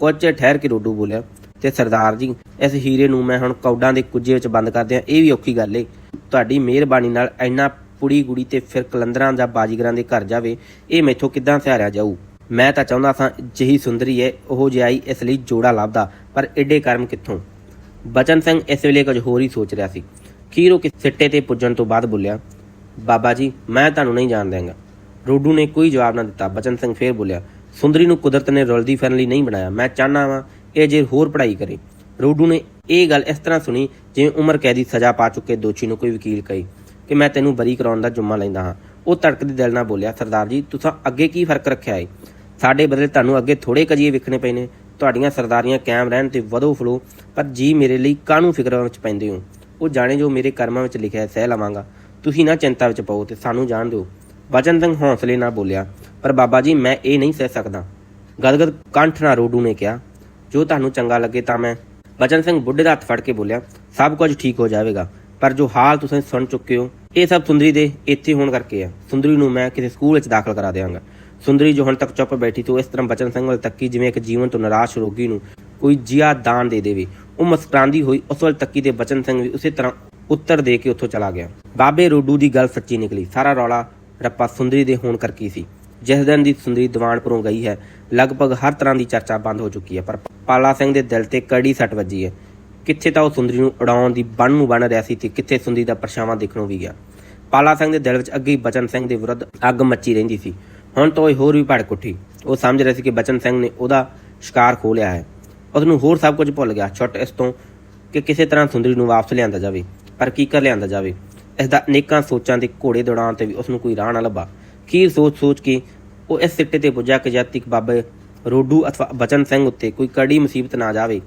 ਕੁਝ ਠਹਿਰ ਕੇ ਰੋਡੂ ਬੋਲਿਆ, ਤੇ ਸਰਦਾਰ ਜੀ, ਇਸ ਹੀਰੇ ਨੂੰ ਮੈਂ ਹੁਣ ਕੌਡਾਂ ਦੇ ਕੁੱਜੇ ਵਿੱਚ ਬੰਦ ਕਰ ਦਿਆਂ। ਇਹ ਵੀ ਔਖੀ ਗੱਲ ਏ। ਤੁਹਾਡੀ ਮਿਹਰਬਾਨੀ ਨਾਲ ਇੰਨਾ ਪੁੜੀ ਗੁੜੀ ਤੇ ਫਿਰ ਕਲੰਦਰਾਂ ਜਾਂ ਬਾਜੀਗਰਾਂ ਦੇ ਘਰ ਜਾਵੇ, ਇਹ ਮੈਥੋਂ ਕਿੱਦਾਂ ਸਹਾਰਿਆ ਜਾਊ? ਮੈਂ ਤਾਂ ਚਾਹੁੰਦਾ ਸਾਂ, ਜਿਹੀ ਸੁੰਦਰੀ ਏ, ਉਹ ਜਿਹਾਈ ਇਸ ਲਈ ਜੋੜਾ ਲੱਭਦਾ। ਪਰ ਐਡੇ ਕਰਮ ਕਿੱਥੋਂ? ਬਚਨ ਸਿੰਘ ਇਸ ਵੇਲੇ ਕੁਝ ਹੋਰ ਹੀ ਸੋਚ ਰਿਹਾ ਸੀ। ਖੀਰ ਉਹ ਕਿ ਸਿੱਟੇ ਤੇ ਪੁੱਜਣ ਤੋਂ ਬਾਅਦ ਬੋਲਿਆ, ਬਾਬਾ ਜੀ, ਮੈਂ ਤੁਹਾਨੂੰ ਨਹੀਂ ਜਾਣ ਦਿਆਂਗਾ। ਰੋਡੂ ਨੇ ਕੋਈ ਜਵਾਬ ਨਾ ਦਿੱਤਾ। ਬਚਨ ਸਿੰਘ ਫੇਰ ਬੋਲਿਆ, ਸੁੰਦਰੀ ਨੂੰ ਕੁਦਰਤ ਨੇ ਰੁਲਦੀ ਫਿਰਨ ਲਈ ਨਹੀਂ ਬਣਾਇਆ। ਮੈਂ ਚਾਹਨਾ ਵਾਂ ਇਹ ਜੇ ਹੋਰ ਪੜ੍ਹਾਈ ਕਰੇ। ਰੋਡੂ ਨੇ ਇਹ ਗੱਲ ਇਸ ਤਰ੍ਹਾਂ ਸੁਣੀ ਜਿਵੇਂ ਉਮਰ ਕੈਦੀ ਸਜ਼ਾ ਪਾ ਚੁੱਕੇ ਦੋਸ਼ੀ ਨੂੰ ਕੋਈ ਵਕੀਲ ਕਹੇ ਕਿ ਮੈਂ ਤੈਨੂੰ ਬਰੀ ਕਰਾਉਣ ਦਾ ਜੁਮਾ ਲੈਂਦਾ ਹਾਂ। ਉਹ ਧੜਕਦੇ ਦਿਲ ਨਾਲ ਬੋਲਿਆ, ਸਰਦਾਰ ਜੀ, ਤੁਸੀਂ ਅੱਗੇ ਕੀ ਫ਼ਰਕ ਰੱਖਿਆ ਏ? ਸਾਡੇ ਬਦਲੇ ਤੁਹਾਨੂੰ ਅੱਗੇ ਥੋੜੇ ਕਜੀਏ ਵਿਖਣੇ ਪਏ ਨੇ। ਤੁਹਾਡੀਆਂ ਸਰਦਾਰੀਆਂ ਕਾਇਮ ਰਹਿਣ ਤੇ ਵਧੋ ਫਲੋ, ਪਰ ਜੀ ਮੇਰੇ ਲਈ ਕਾਹਨੂੰ ਫਿਕਰਾਂ ਵਿੱਚ ਪੈਂਦੇ ਹੋ? ਉਹ ਜਾਣੇ ਜੋ ਮੇਰੇ ਕਰਮਾਂ ਵਿੱਚ ਲਿਖਿਆ ਸਹਿ ਲਵਾਂਗਾ। ਤੁਸੀਂ ਨਾ ਚਿੰਤਾ ਵਿੱਚ ਪਾਓ ਤੇ ਸਾਨੂੰ ਜਾਣ ਦਿਓ। ਬਚਨ ਸਿੰਘ ਹੌਸਲੇ ਨਾਲ ਬੋਲਿਆ, ਪਰ ਬਾਬਾ ਜੀ, ਮੈਂ ਇਹ ਨਹੀਂ ਸਹਿ ਸਕਦਾ। ਗਦਗਦ ਕੰਠ ਨਾਲ ਰੋਡੂ ਨੇ ਕਿਹਾ, ਜੋ ਤੁਹਾਨੂੰ ਚੰਗਾ ਲੱਗੇ ਤਾਂ ਮੈਂ ਬਚਨ ਸਿੰਘ ਬੁੱਢੇ ਦਾ ਹੱਥ ਫੜ ਕੇ ਬੋਲਿਆ, ਸਭ ਕੁਝ ਠੀਕ ਹੋ ਜਾਵੇਗਾ, ਪਰ ਜੋ ਹਾਲ ਤੁਸੀਂ ਸੁਣ ਚੁੱਕੇ ਹੋ ਇਹ ਸਭ ਸੁੰਦਰੀ ਦੇ ਇੱਥੇ ਹੋਣ ਕਰਕੇ ਆ। ਸੁੰਦਰੀ ਨੂੰ ਮੈਂ ਕਿਸੇ ਸਕੂਲ ਵਿੱਚ ਦਾਖਲ ਕਰਾ ਦਿਆਂਗਾ। ਸੁੰਦਰੀ ਜੋ ਹੁਣ ਤੱਕ ਚੁੱਪ ਬੈਠੀ ਸੀ, ਉਹ ਇਸ ਤਰ੍ਹਾਂ ਬਚਨ ਸਿੰਘ ਵੱਲ ਤੱਕੀ ਜਿਵੇਂ ਇੱਕ ਜੀਵਨ ਤੋਂ ਨਿਰਾਸ਼ ਰੋਗੀ ਨੂੰ ਕੋਈ ਜੀਆ ਦਾਨ ਦੇ ਦੇਵੇ। ਉਹ ਮੁਸਕਰਾਂਦੀ ਹੋਈ ਉਸ ਵੱਲ ਤੱਕੀ ਦੇ ਬਚਨ ਸਿੰਘ ਵੀ ਉਸੇ ਤਰ੍ਹਾਂ ਉੱਤਰ ਦੇ ਕੇ ਉੱਥੋਂ ਚਲਾ ਗਿਆ। ਬਾਬੇ ਰੋਡੂ ਦੀ ਗੱਲ ਸੱਚੀ ਨਿਕਲੀ। ਸਾਰਾ ਰੌਲਾ ਰੱਪਾ ਸੁੰਦਰੀ ਦੇ ਹੋਣ ਕਰਕੇ ਸੀ। ਜਿਸ ਦਿਨ ਦੀ ਸੁੰਦਰੀ ਦੀਵਾਨਪੁਰੋਂ ਗਈ ਹੈ, ਲਗਭਗ ਹਰ ਤਰ੍ਹਾਂ ਦੀ ਚਰਚਾ ਬੰਦ ਹੋ ਚੁੱਕੀ ਹੈ, ਪਰ ਪਾਲਾ ਸਿੰਘ ਦੇ ਦਿਲ ਤੇ ਕੜੀ ਸੱਟ ਵੱਜੀ ਹੈ। ਕਿੱਥੇ ਤਾਂ ਉਹ ਸੁੰਦਰੀ ਨੂੰ ਉਡਾਉਣ ਦੀ ਬਣ ਨੂੰ ਬਣ ਰਿਹਾ ਸੀ ਤੇ ਕਿੱਥੇ ਸੁੰਦਰੀ ਦਾ ਪਰਛਾਵਾਂ ਦੇਖਣੋਂ ਵੀ ਗਿਆ। ਪਾਲਾ ਸਿੰਘ ਦੇ ਦਿਲ ਵਿੱਚ ਅੱਗੇ ਹੀ ਬਚਨ ਸਿੰਘ ਦੇ ਵਿਰੁੱਧ ਅੱਗ ਮੱਚੀ ਰਹਿੰਦੀ ਸੀ। ਹੁਣ ਤਾਂ ਉਹ ਹੋਰ ਵੀ ਭੜਕ ਉੱਠੀ। ਉਹ ਸਮਝ ਰਿਹਾ ਸੀ ਕਿ ਬਚਨ ਸਿੰਘ ਨੇ ਉਹਦਾ ਸ਼ਿਕਾਰ ਖੋ ਲਿਆ ਹੈ। ਉਸ ਨੂੰ ਹੋਰ ਸਭ ਕੁਝ ਭੁੱਲ ਗਿਆ। ਛੁੱਟ ਇਸ ਤੋਂ ਕਿ ਕਿਸੇ ਤਰ੍ਹਾਂ ਸੁੰਦਰੀ ਨੂੰ ਵਾਪਸ ਲਿਆਂਦਾ ਜਾਵੇ, ਪਰ ਕੀ ਕਰ ਲਿਆਂਦਾ ਜਾਵੇ? ਇਸ ਦਾ ਅਨੇਕਾਂ ਸੋਚਾਂ ਦੇ ਘੋੜੇ ਦੌੜਾਉਣ ਤੇ ਵੀ ਉਸ ਨੂੰ ਕੋਈ ਰਾਹ ਨਾ ਲੱਭਾ। ਕੀ ਸੋਚ-ਸੋਚ ਕੇ ਉਹ ਇਸ ਸਿੱਟੇ ਤੇ ਪੁੱਜਾ ਕਿ ਜਦ ਤੱਕ ਬਾਬੇ ਰੋਡੂ ਅਥਵਾ ਬਚਨ ਸਿੰਘ ਉੱਤੇ ਕੋਈ ਕੜੀ ਮੁਸੀਬਤ ਨਾ ਜਾਵੇ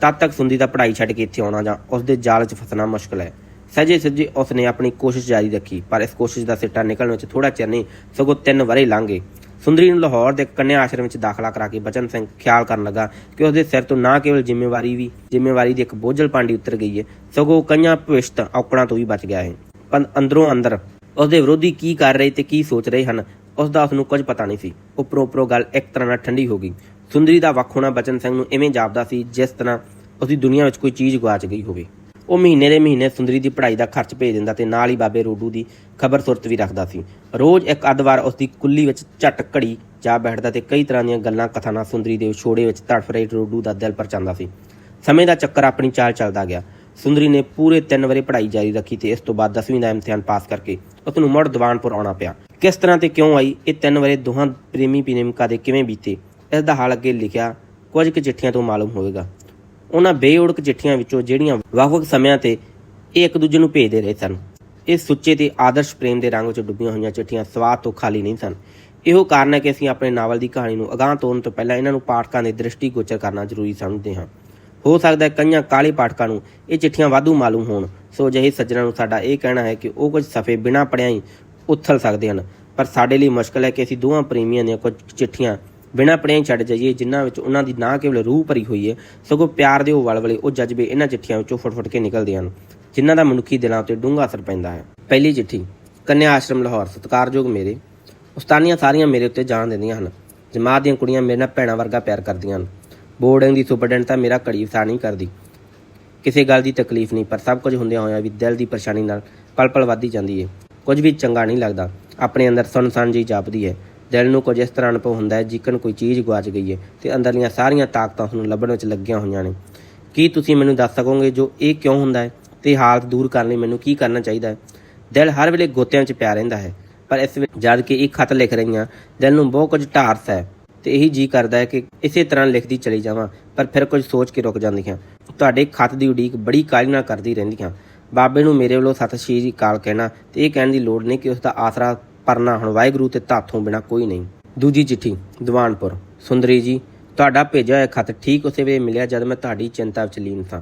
ਤਦ ਤੱਕ ਸੁੰਦੀ ਦਾ ਪੜ੍ਹਾਈ ਛੱਡ ਕੇ ਇੱਥੇ ਆਉਣਾ ਜਾਂ ਉਸ ਦੇ ਜਾਲ 'ਚ ਫਸਣਾ ਮੁਸ਼ਕਲ ਹੈ। ਸਜੇ ਸਜੇ ਉਸ ਨੇ ਆਪਣੀ ਕੋਸ਼ਿਸ਼ ਜਾਰੀ ਰੱਖੀ, ਪਰ ਇਸ ਕੋਸ਼ਿਸ਼ ਦਾ ਸਿੱਟਾ ਨਿਕਲਣ ਵਿੱਚ ਥੋੜਾ ਚਿਰ ਨਹੀਂ, ਸਗੋਂ ਤਿੰਨ ਵਰੇ ਲੰਘੇ ਸੁੰਦਰੀ ਨੂੰ ਲਾਹੌਰ ਦੇ ਕੰਨਿਆ ਆਸ਼ਰਮ ਵਿੱਚ ਦਾਖਲਾ ਕਰਾ ਕੇ ਬਚਨ ਸਿੰਘ ਖਿਆਲ ਕਰਨ ਲੱਗਾ ਕਿ ਉਸ ਦੇ ਸਿਰ ਤੋਂ ਨਾ ਕੇਵਲ ਜ਼ਿੰਮੇਵਾਰੀ ਵੀ, ਜ਼ਿੰਮੇਵਾਰੀ ਦੀ ਇੱਕ ਬੋਝਲ ਪਾਂਡੀ ਉਤਰ ਗਈ ਹੈ ਸਗੋਂ ਕਈਆਂ ਭਵਿਸ਼ਤ ਔਕੜਾਂ ਤੋਂ ਵੀ ਬਚ ਗਿਆ ਹੈ। ਪਰ ਅੰਦਰੋਂ ਅੰਦਰ ਉਸ ਦੇ ਵਿਰੋਧੀ ਕੀ ਕਰ ਰਹੇ ਤੇ ਕੀ ਸੋਚ ਰਹੇ ਹਨ ਉਸ ਦਾ ਉਸ ਨੂੰ ਕੁਝ ਪਤਾ ਨਹੀਂ ਸੀ। ਉੱਪਰੋਂ ਉੱਪਰੋਂ ਗੱਲ ਇੱਕ ਤਰ੍ਹਾਂ ਨਾਲ ਠੰਡੀ ਹੋ ਗਈ। ਸੁੰਦਰੀ ਦਾ ਵੱਖ ਹੋਣਾ ਬਚਨ ਸਿੰਘ ਨੂੰ ਐਵੇਂ ਜਾਪਦਾ ਸੀ, ਜਿਸ ਤਰ੍ਹਾਂ ਉਸ ਦੀ ਦੁਨੀਆ ਵਿੱਚ ਕੋਈ ਚੀਜ਼ ਗਵਾਚ ਗਈ ਹੋਵੇ। ਉਹ ਮਹੀਨੇ ਦੇ ਮਹੀਨੇ ਸੁੰਦਰੀ ਦੀ ਪੜ੍ਹਾਈ ਦਾ ਖਰਚ ਭੇਜ ਦਿੰਦਾ ਤੇ ਨਾਲ ਹੀ ਬਾਬੇ ਰੋਡੂ ਦੀ ਖਬਰ ਸੁਰਤ ਵੀ ਰੱਖਦਾ ਸੀ। ਰੋਜ਼ ਇੱਕ ਅੱਧ ਵਾਰ ਉਸ ਦੀ ਕੁੱਲੀ ਵਿੱਚ ਝਟ ਘੜੀ ਜਾ ਬੈਠਦਾ ਤੇ ਕਈ ਤਰ੍ਹਾਂ ਦੀਆਂ ਗੱਲਾਂ ਕਥਾਵਾਂ ਸੁੰਦਰੀ ਦੇ ਛੋੜੇ ਵਿੱਚ ਤੜਫ ਰਹੇ ਰੋਡੂ ਦਾ ਦਿਲ ਪਰਚਾਉਂਦਾ ਸੀ। ਸਮੇਂ ਦਾ ਚੱਕਰ ਆਪਣੀ ਚਾਲ ਚੱਲਦਾ ਗਿਆ। ਸੁੰਦਰੀ ਨੇ ਪੂਰੇ 3 ਵਰੇ ਪੜ੍ਹਾਈ ਜਾਰੀ ਰੱਖੀ ਤੇ ਇਸ ਤੋਂ ਬਾਅਦ 10ਵੀਂ ਦਾ ਇਮਤਿਹਾਨ ਪਾਸ ਕਰਕੇ ਉਸ ਨੂੰ ਮੁੜ ਦੀਵਾਨਪੁਰ ਆਉਣਾ ਪਿਆ। ਕਿਸ ਤਰ੍ਹਾਂ ਤੇ ਕਿਉਂ ਆਈ, ਇਹ 3 ਵਰੇ ਦੋਹਾਂ ਪ੍ਰੇਮੀ ਪ੍ਰੇਮਿਕਾ ਦੇ ਕਿਵੇਂ ਬੀਤੇ? ਇਸ ਦਾ ਹਾਲ ਅੱਗੇ ਲਿਖਿਆ, ਕੁਝ ਕੁ ਚਿੱਠੀਆਂ ਤੋਂ ਮਾਲੂਮ ਹੋਵੇਗਾ। ਉਹਨਾਂ ਬੇਉੜਕ ਚਿੱਠੀਆਂ ਵਿੱਚੋਂ ਜਿਹੜੀਆਂ ਵੱਖ-ਵੱਖ ਸਮਿਆਂ ਤੇ ਇਹ ਇੱਕ ਦੂਜੇ ਨੂੰ ਭੇਜਦੇ ਰਹੇ ਸਨ। ਇਹ ਸੁੱਚੇ ਤੇ ਆਦਰਸ਼ ਪ੍ਰੇਮ ਦੇ ਰੰਗ ਵਿੱਚ ਡੁੱਬੀਆਂ ਹੋਈਆਂ ਚਿੱਠੀਆਂ ਸਵਾਦ ਤੋਂ ਖਾਲੀ ਨਹੀਂ ਸਨ। ਇਹੋ ਕਾਰਨ ਹੈ ਕਿ ਅਸੀਂ ਆਪਣੇ ਨਾਵਲ ਦੀ ਕਹਾਣੀ ਨੂੰ ਅਗਾਂਹ ਤੋਰਨ ਤੋਂ ਪਹਿਲਾਂ ਇਹਨਾਂ ਨੂੰ ਪਾਠਕਾਂ ਦੇ ਦ੍ਰਿਸ਼ਟੀਗੋਚਰ ਕਰਨਾ ਜ਼ਰੂਰੀ ਸਮਝਦੇ ਹਾਂ। ਹੋ ਸਕਦਾ ਹੈ ਕਈਆਂ ਕਾਲੇ ਪਾਠਕਾਂ ਨੂੰ ਇਹ ਚਿੱਠੀਆਂ ਵਾਧੂ ਮਾਲੂਮ ਹੋਣ, ਸੋ ਅਜਿਹੇ ਸੱਜਣਾਂ ਨੂੰ ਸਾਡਾ ਇਹ ਕਹਿਣਾ ਹੈ ਕਿ ਉਹ ਕੁਝ ਸਫੇ ਬਿਨਾਂ ਪੜਿਆ ਹੀ ਉਥਲ ਸਕਦੇ ਹਨ। ਪਰ ਸਾਡੇ ਲਈ ਮੁਸ਼ਕਲ ਹੈ ਕਿ ਅਸੀਂ ਦੋਹਾਂ ਪ੍ਰੇਮੀਆਂ ਦੀਆਂ ਕੁਝ ਚਿੱਠੀਆਂ ਬਿਨਾਂ ਪੜਿਆ ਛੱਡ ਜਾਈਏ, ਜਿਨ੍ਹਾਂ ਵਿੱਚ ਉਹਨਾਂ ਦੀ ਨਾ ਕੇਵਲ ਰੂਹ ਭਰੀ ਹੋਈ ਹੈ, ਸਗੋਂ ਪਿਆਰ ਦੇ ਉਹ ਵਲਵਲੇ ਉਹ ਜਜ਼ਬੇ ਇਹਨਾਂ ਚਿੱਠੀਆਂ ਵਿੱਚੋਂ ਫੁੱਟ-ਫੁੱਟ ਕੇ ਨਿਕਲਦੇ ਹਨ, ਜਿਨ੍ਹਾਂ ਦਾ ਮਨੁੱਖੀ ਦਿਲਾਂ ਉੱਤੇ ਡੂੰਘਾ ਅਸਰ ਪੈਂਦਾ ਹੈ। ਪਹਿਲੀ ਚਿੱਠੀ, ਕੰਨਿਆ ਆਸ਼ਰਮ, ਲਾਹੌਰ, ਸਤਿਕਾਰਯੋਗ ਮੇਰੇ, ਉਸਤਾਨੀਆਂ ਸਾਰੀਆਂ ਮੇਰੇ ਉੱਤੇ ਜਾਣ ਦਿੰਦੀਆਂ ਹਨ, ਜਮਾਤ ਦੀਆਂ ਕੁੜੀਆਂ ਮੇਰੇ ਨਾਲ ਭੈਣਾਂ ਵਰਗਾ ਪਿਆਰ ਕਰਦੀਆਂ ਹਨ ਬੋਰਡਿੰਗ ਦੀ ਸੁਪਰਡੈਂਟ ਤਾਂ ਮੇਰਾ ਘੜੀ ਵਸਾ ਨਹੀਂ ਕਰਦੀ, ਕਿਸੇ ਗੱਲ ਦੀ ਤਕਲੀਫ ਨਹੀਂ, ਪਰ ਸਭ ਕੁਝ ਹੁੰਦਿਆਂ ਹੋਇਆਂ ਵੀ ਦਿਲ ਦੀ ਪਰੇਸ਼ਾਨੀ ਨਾਲ ਪਲ-ਪਲ ਵੱਧਦੀ ਜਾਂਦੀ ਹੈ, ਕੁਝ ਵੀ ਚੰਗਾ ਨਹੀਂ ਲੱਗਦਾ, ਆਪਣੇ ਅੰਦਰ ਸੁੰਨਸਾਨ ਜਿਹੀ ਜਾਪਦੀ ਹੈ ਦਿਲ ਨੂੰ ਕੁਝ ਇਸ ਤਰ੍ਹਾਂ ਅਨੁਭਵ ਹੁੰਦਾ ਹੈ ਜਿਕਨ ਕੋਈ ਚੀਜ਼ ਗਵਾਚ ਗਈ ਹੈ ਤੇ ਅੰਦਰਲੀਆਂ ਸਾਰੀਆਂ ਤਾਕਤਾਂ ਉਸ ਨੂੰ ਲੱਭਣ ਵਿੱਚ ਲੱਗੀਆਂ ਹੋਈਆਂ ਨੇ। ਕੀ ਤੁਸੀਂ ਮੈਨੂੰ ਦੱਸ ਸਕੋਗੇ ਜੋ ਇਹ ਕਿਉਂ ਹੁੰਦਾ ਹੈ ਤੇ ਹਾਲਤ ਦੂਰ ਕਰਨ ਲਈ ਮੈਨੂੰ ਕੀ ਕਰਨਾ ਚਾਹੀਦਾ ਹੈ? ਦਿਲ ਹਰ ਵੇਲੇ ਗੋਤਿਆਂ 'ਚ ਪਿਆ ਰਹਿੰਦਾ ਹੈ, ਪਰ ਇਸ ਵਿੱਚ ਜਦ ਕਿ ਇਹ ਖਤ ਲਿਖ ਰਹੀਆਂ, ਦਿਲ ਨੂੰ ਬਹੁਤ ਕੁਝ ਢਾਰਸ ਹੈ ਤੇ ਇਹੀ ਜੀ ਕਰਦਾ ਹੈ ਕਿ ਇਸੇ ਤਰ੍ਹਾਂ ਲਿਖਦੀ ਚਲੀ ਜਾਵਾਂ, ਪਰ ਫਿਰ ਕੁਝ ਸੋਚ ਕੇ ਰੁਕ ਜਾਂਦੀ ਹਾਂ ਤੁਹਾਡੇ ਖਤ ਦੀ ਉਡੀਕ ਬੜੀ ਕਾਹਲੀ ਨਾਲ ਕਰਦੀ ਰਹਿੰਦੀ ਹਾਂ ਬਾਬੇ ਨੂੰ ਮੇਰੇ ਵੱਲੋਂ ਸਤਿ ਸ਼੍ਰੀ ਅਕਾਲ ਕਹਿਣਾ ਤੇ ਇਹ ਕਹਿਣ ਦੀ ਲੋੜ ਨਹੀਂ ਕਿ ਉਸ ਦਾ ਆਸਰਾ ਪਰਨਾ ਹੁਣ ਵਾਹਿਗੁਰੂ ਤੇ ਧਾਥੋਂ ਬਿਨਾ ਕੋਈ ਨਹੀਂ। ਦੂਜੀ ਚਿੱਠੀ, ਦੀਵਾਨਪੁਰ। ਸੁੰਦਰੀ ਜੀ, ਤੁਹਾਡਾ ਭੇਜਿਆ ਹੋਇਆ ਖਤ ਠੀਕ ਉਸੇ ਵੇਲੇ ਮਿਲਿਆ ਜਦ ਮੈਂ ਤੁਹਾਡੀ ਚਿੰਤਾ ਵਿੱਚ ਲੀਨ ਸਾਂ।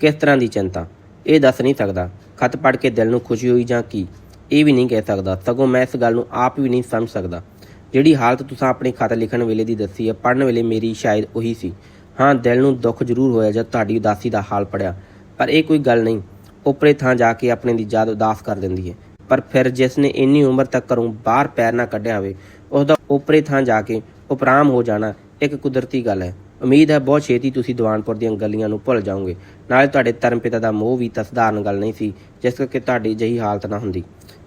ਕਿਸ ਤਰ੍ਹਾਂ ਦੀ ਚਿੰਤਾ? ਇਹ ਦੱਸ ਨਹੀਂ ਸਕਦਾ। ਖਤ ਪੜ੍ਹ ਕੇ ਦਿਲ ਨੂੰ ਖੁਸ਼ੀ ਹੋਈ ਜਾਂ ਕੀ? ਇਹ ਵੀ ਨਹੀਂ ਕਹਿ ਸਕਦਾ। ਸਗੋਂ ਮੈਂ ਇਸ ਗੱਲ ਨੂੰ ਆਪ ਵੀ ਨਹੀਂ ਸਮਝ ਸਕਦਾ। ਜਿਹੜੀ ਹਾਲਤ ਤੁਸੀਂ ਆਪਣੇ ਖਤ ਲਿਖਣ ਵੇਲੇ ਦੀ ਦੱਸੀ ਹੈ, ਪੜ੍ਹਨ ਵੇਲੇ ਮੇਰੀ ਸ਼ਾਇਦ ਉਹੀ ਸੀ। ਹਾਂ, ਦਿਲ ਨੂੰ ਦੁੱਖ ਜ਼ਰੂਰ ਹੋਇਆ ਜਦ ਤੁਹਾਡੀ ਉਦਾਸੀ ਦਾ ਹਾਲ ਪੜਿਆ ਪਰ ਇਹ ਕੋਈ ਗੱਲ ਨਹੀਂ। ਉਪਰੇ ਥਾਂ ਜਾ ਕੇ ਆਪਣੇ ਦੀ ਯਾਦ ਉਦਾਸ ਕਰ ਦਿੰਦੀ ਹੈ। ਪਰ ਫਿਰ ਜਿਸ ਨੇ ਇੰਨੀ ਉਮਰ ਤੱਕ ਘਰੋਂ ਬਾਹਰ ਪੈਰ ਨਾ ਕੱਢਿਆ ਹੋਵੇ ਉਸ ਦਾ ਉਪਰੇ ਥਾਂ ਜਾ ਕੇ ਉਪਰਾਮ ਹੋ ਜਾਣਾ ਇੱਕ ਕੁਦਰਤੀ ਗੱਲ ਹੈ। ਉਮੀਦ ਹੈ ਬਹੁਤ ਛੇਤੀ ਤੁਸੀਂ ਦੀਵਾਨਪੁਰ ਦੀਆਂ ਗਲੀਆਂ ਨੂੰ ਭੁੱਲ ਜਾਓਗੇ। ਨਾਲੇ ਤੁਹਾਡੇ ਧਰਮ ਪਿਤਾ ਦਾ ਮੋਹ ਵੀ ਤਾਂ ਸਧਾਰਨ ਗੱਲ ਨਹੀਂ ਸੀ, ਜਿਸ ਕਰਕੇ ਤੁਹਾਡੀ ਜਹੀ ਹਾਲਤ ਨਾ ਹੁੰਦੀ।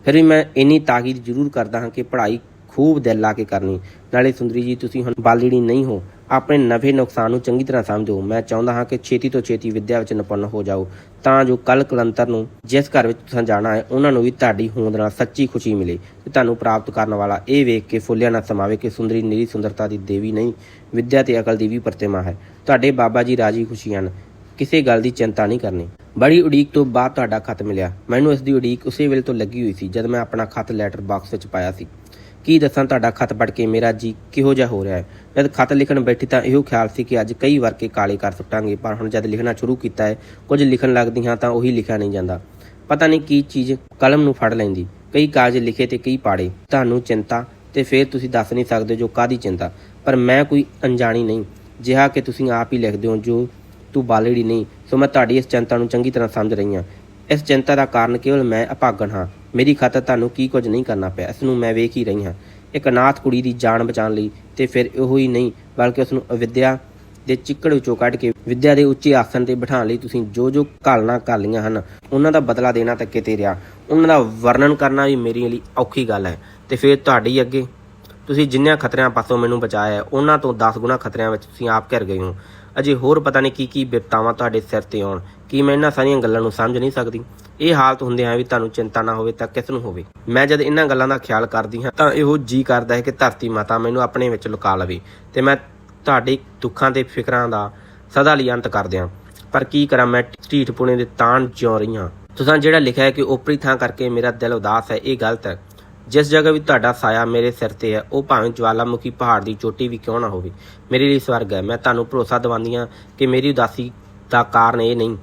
ਫਿਰ ਵੀ ਮੈਂ ਇੰਨੀ ਤਾਕੀਦ ਜ਼ਰੂਰ ਕਰਦਾ ਹਾਂ ਕਿ ਪੜ੍ਹਾਈ ਖੂਬ ਦਿਲ ਲਾ ਕੇ ਕਰਨੀ। ਨਾਲੇ ਸੁੰਦਰੀ ਜੀ, ਤੁਸੀਂ ਹੁਣ ਬਾਲੜੀ ਨਹੀਂ ਹੋ ਆਪਣੇ ਨਫੇ ਨੁਕਸਾਨ ਨੂੰ ਚੰਗੀ ਤਰ੍ਹਾਂ ਸਮਝੋ। ਮੈਂ ਚਾਹੁੰਦਾ ਹਾਂ ਕਿ ਛੇਤੀ ਤੋਂ ਛੇਤੀ ਵਿੱਦਿਆ ਵਿੱਚ ਨਿਪੁੰਨ ਹੋ ਜਾਓ, ਤਾਂ ਜੋ ਕੱਲ ਕਲੰਤਰ ਨੂੰ ਜਿਸ ਘਰ ਵਿੱਚ ਤੁਸੀਂ ਜਾਣਾ ਹੈ, ਉਹਨਾਂ ਨੂੰ ਵੀ ਤੁਹਾਡੀ ਹੋਂਦ ਨਾਲ ਸੱਚੀ ਖੁਸ਼ੀ ਮਿਲੇ ਤੇ ਤੁਹਾਨੂੰ ਪ੍ਰਾਪਤ ਕਰਨ ਵਾਲਾ ਇਹ ਵੇਖ ਕੇ ਫੁੱਲਿਆ ਨਾ ਸਮਾਵੇ ਕਿ ਸੁੰਦਰੀ ਨਿਰੀ ਸੁੰਦਰਤਾ ਦੀ ਦੇਵੀ ਨਹੀਂ, ਵਿੱਦਿਆ ਤੇ ਅਕਲ ਦੀ ਵੀ ਪ੍ਰਤਿਮਾ ਹੈ। ਤੁਹਾਡੇ ਬਾਬਾ ਜੀ ਰਾਜੀ ਖੁਸ਼ੀ ਹਨ, ਕਿਸੇ ਗੱਲ ਦੀ ਚਿੰਤਾ ਨਹੀਂ ਕਰਨੀ। ਬੜੀ ਉਡੀਕ ਤੋਂ ਬਾਅਦ ਤੁਹਾਡਾ ਖਤ ਮਿਲਿਆ। ਮੈਨੂੰ ਇਸ ਦੀ ਉਡੀਕ ਉਸੇ ਵੇਲੇ ਤੋਂ ਲੱਗੀ ਹੋਈ ਸੀ, ਜਦ ਮੈਂ ਆਪਣਾ ਖਤ ਲੈਟਰ ਬਾਕਸ ਵਿੱਚ ਪਾਇਆ ਸੀ। ਕੀ ਦੱਸਾਂ, ਤੁਹਾਡਾ ਖਤ ਪੜ੍ਹ ਕੇ ਮੇਰਾ ਜੀ ਕਿਹੋ ਜਿਹਾ ਹੋ ਰਿਹਾ ਹੈ? ਜਦ ਖਤ ਲਿਖਣ ਬੈਠੀ ਤਾਂ ਇਹੋ ਖਿਆਲ ਸੀ ਕਿ ਅੱਜ ਕਈ ਵਾਰ ਕਾਲੇ ਕਰ ਸੁੱਟਾਂਗੇ, ਪਰ ਹੁਣ ਜਦ ਲਿਖਣਾ ਸ਼ੁਰੂ ਕੀਤਾ ਹੈ, ਕੁਝ ਲਿਖਣ ਲੱਗਦੀ ਹਾਂ ਤਾਂ ਉਹੀ ਲਿਖਿਆ ਨਹੀਂ ਜਾਂਦਾ। ਪਤਾ ਨਹੀਂ ਕੀ ਚੀਜ਼ ਕਲਮ ਨੂੰ ਫੜ ਲੈਂਦੀ। ਕਈ ਕਾਗਜ਼ ਲਿਖੇ ਤੇ ਕਈ ਪਾੜੇ। ਤੁਹਾਨੂੰ ਚਿੰਤਾ ਤੇ ਫਿਰ ਤੁਸੀਂ ਦੱਸ ਨਹੀਂ ਸਕਦੇ ਜੋ ਕਾਦੀ ਚਿੰਤਾ। ਪਰ ਮੈਂ ਕੋਈ ਅਣਜਾਣੀ ਨਹੀਂ। ਜਿਹਾ ਕਿ ਤੁਸੀਂ ਆਪ ਹੀ ਲਿਖਦੇ ਹੋ ਜੋ ਤੂੰ ਬਾਲੜੀ ਨਹੀਂ। ਸੋ ਮੈਂ ਤੁਹਾਡੀ ਇਸ ਚਿੰਤਾ ਨੂੰ ਚੰਗੀ ਤਰ੍ਹਾਂ ਸਮਝ ਰਹੀ ਹਾਂ। ਇਸ ਚਿੰਤਾ ਦਾ ਕਾਰਨ ਕੇਵਲ ਮੈਂ ਅਭਾਗਣ ਹਾਂ। ਮੇਰੀ ਖਾਤਰ ਤੁਹਾਨੂੰ ਕੀ ਕੁਝ ਨਹੀਂ ਕਰਨਾ ਪਿਆ। ਇਸ ਨੂੰ ਮੈਂ ਵੇਖ ਹੀ ਰਹੀ ਹਾਂ। ਇੱਕ ਅਨਾਥ ਕੁੜੀ ਦੀ ਜਾਨ ਬਚਾਉਣ ਲਈ ਤੇ ਫਿਰ ਇਹੋ ਹੀ ਨਹੀਂ, ਬਲਕਿ ਉਸ ਨੂੰ ਅਵਿਦਿਆ ਦੇ ਚਿੱਕੜ ਵਿੱਚੋਂ ਕੱਢ ਕੇ ਵਿਦਿਆ ਦੇ ਉੱਚੇ ਆਸਣ ਤੇ ਬਿਠਾਉਣ ਲਈ ਤੁਸੀਂ ਜੋ ਜੋ ਘਾਲਣਾ ਕਰ ਲਈਆਂ ਹਨ, ਉਹਨਾਂ ਦਾ ਬਦਲਾ ਦੇਣਾ ਤਾਂ ਕਿਤੇ ਰਿਹਾ। ਉਹਨਾਂ ਦਾ ਵਰਣਨ ਕਰਨਾ ਵੀ ਮੇਰੇ ਲਈ ਔਖੀ ਗੱਲ ਹੈ। ਤੇ ਫਿਰ ਤੁਹਾਡੀ ਅੱਗੇ। ਤੁਸੀਂ ਜਿੰਨਿਆਂ ਖਤਰਿਆਂ ਪਾਸੋਂ ਮੈਨੂੰ ਬਚਾਇਆ ਉਹਨਾਂ ਤੋਂ 10 ਗੁਣਾ ਖਤਰਿਆਂ ਵਿੱਚ ਤੁਸੀਂ ਆਪ ਘਿਰ ਗਏ ਹੋ। ਅਜੇ ਹੋਰ ਪਤਾ ਨਹੀਂ ਕੀ ਕੀ ਬਿਪਤਾਵਾਂ ਤੁਹਾਡੇ ਸਿਰ ਤੇ ਆਉਣ। ਕੀ ਮੈਂ ਇਹਨਾਂ ਸਾਰੀਆਂ ਗੱਲਾਂ ਨੂੰ ਸਮਝ ਨਹੀਂ ਸਕਦੀ। ਇਹ ਹਾਲਤ ਹੁੰਦਿਆਂ ਵੀ ਤੁਹਾਨੂੰ ਚਿੰਤਾ ਨਾ ਹੋਵੇ, ਤਾਂ ਕਿਸ ਨੂੰ ਹੋਵੇ। ਮੈਂ ਜਦ ਇਹਨਾਂ ਗੱਲਾਂ ਦਾ ਖਿਆਲ ਕਰਦੀ ਹਾਂ, ਤਾਂ ਇਹੋ ਜੀ ਕਰਦਾ ਹੈ ਕਿ ਧਰਤੀ ਮਾਤਾ ਮੈਨੂੰ ਆਪਣੇ ਵਿੱਚ ਲੁਕਾ ਲਵੇ ਤੇ ਮੈਂ ਤੁਹਾਡੇ ਦੁੱਖਾਂ ਤੇ ਫਿਕਰਾਂ ਦਾ ਸਦਾ ਲਈ ਅੰਤ ਕਰ ਦਿਆਂ। ਪਰ ਕੀ ਕਰਾਂ, ਮੈਂ ਢੀਠ ਪੁਣੇ ਦੇ ਤਾਣ ਜਿਉ ਰਹੀ ਹਾਂ। ਤੁਸੀਂ ਜਿਹੜਾ ਲਿਖਿਆ ਹੈ ਕਿ ਓਪਰੀ ਥਾਂ ਕਰਕੇ ਮੇਰਾ ਦਿਲ ਉਦਾਸ ਹੈ, ਇਹ ਗਲਤ ਹੈ। ਜਿਸ ਜਗ੍ਹਾ ਵੀ ਤੁਹਾਡਾ ਸਾਇਆ ਮੇਰੇ ਸਿਰ ਤੇ ਹੈ, ਉਹ ਭਾਵੇਂ ਜਵਾਲਾਮੁਖੀ ਪਹਾੜ ਦੀ ਚੋਟੀ ਵੀ ਕਿਉਂ ਨਾ ਹੋਵੇ। ਮੇਰੇ ਲਈ ਸਵਰਗ ਹੈ। ਮੈਂ ਤੁਹਾਨੂੰ ਭਰੋਸਾ ਦਿਵਾਉਂਦੀ ਹਾਂ ਕਿ ਮੇਰੀ ਉਦਾਸੀ ਦਾ ਕਾਰਨ ਇਹ ਨਹੀਂ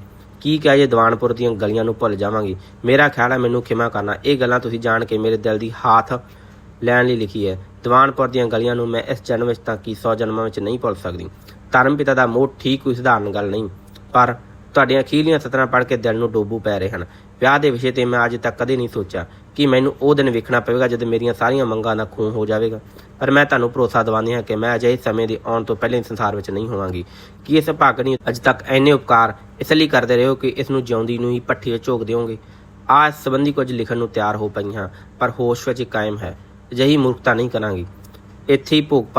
ਕੀ ਕਹਿ ਜੇ ਦੀਵਾਨਪੁਰ ਦੀਆਂ ਗਲੀਆਂ ਨੂੰ ਭੁੱਲ ਜਾਵਾਂਗੀ? ਮੇਰਾ ਖਿਆਲ ਹੈ ਮੈਨੂੰ ਖਿਮਾ ਕਰਨਾ। ਇਹ ਗੱਲਾਂ ਤੁਸੀਂ ਜਾਣ ਕੇ ਮੇਰੇ ਦਿਲ ਦੀ ਹਾਥ ਲੈਣ ਲਈ ਲਿਖੀ ਹੈ। ਦੀਵਾਨਪੁਰ ਦੀਆਂ ਗਲੀਆਂ ਨੂੰ ਮੈਂ ਇਸ ਜਨਮ ਵਿੱਚ ਤਾਂ ਕੀ 100 ਜਨਮਾਂ ਵਿੱਚ ਨਹੀਂ ਭੁੱਲ ਸਕਦੀ। ਧਰਮ ਪਿਤਾ ਦਾ ਮੋਹ ਠੀਕ ਕੋਈ ਸਧਾਰਨ ਗੱਲ ਨਹੀਂ। ਪਰ ਤੁਹਾਡੀਆਂ ਅਖੀਰਲੀਆਂ ਸਤਰਾਂ ਪੜ੍ਹ ਕੇ ਦਿਲ ਨੂੰ ਡੋਬੂ ਪੈ ਰਹੇ ਹਨ। ਵਿਆਹ ਦੇ ਵਿਸ਼ੇ ਤੇ ਮੈਂ ਅੱਜ ਤੱਕ ਕਦੇ ਨਹੀਂ ਸੋਚਿਆ। ਕਿ ਮੈਨੂੰ ਉਹ ਦਿਨ ਵੇਖਣਾ ਪਵੇਗਾ ਜਦ ਮੇਰੀਆਂ ਸਾਰੀਆਂ ਮੰਗਾਂ ਦਾ ਖੂਨ ਹੋ ਜਾਵੇਗਾ। ਪਰ ਮੈਂ ਤੁਹਾਨੂੰ ਭਰੋਸਾ ਦਿਵਾਉਂਦੀ ਹਾਂ ਕਿ ਮੈਂ ਅਜਿਹੇ ਸਮੇਂ ਦੇ ਆਉਣ ਤੋਂ ਪਹਿਲੇ ਸੰਸਾਰ ਵਿੱਚ ਨਹੀਂ ਹੋਵਾਂਗੀ। ਕਿ ਇਸ ਭਾਗਣੀ ਅਜ ਤੱਕ ਐਨੇ ਉਪਕਾਰ ਇਸ ਲਈ ਕਰਦੇ ਰਹੋ ਕਿ ਇਸ ਨੂੰ ਜਿਉਂਦੀ ਨੂੰ ਹੀ ਪੱਠੀ ਵਿੱਚ ਝੋਕ ਦਿਓਗੇ। ਆ ਇਸ ਸੰਬੰਧੀ ਕੁਝ ਲਿਖਣ ਨੂੰ ਤਿਆਰ ਹੋ ਪਈਆਂ ਪਰ ਹੋਸ਼ ਵਿੱਚ ਕਾਇਮ ਹੈ। ਅਜਿਹੀ ਮੂਰਖਤਾ ਨਹੀਂ ਕਰਾਂਗੀ। ਇੱਥੇ ਹੀ ਭੋਗ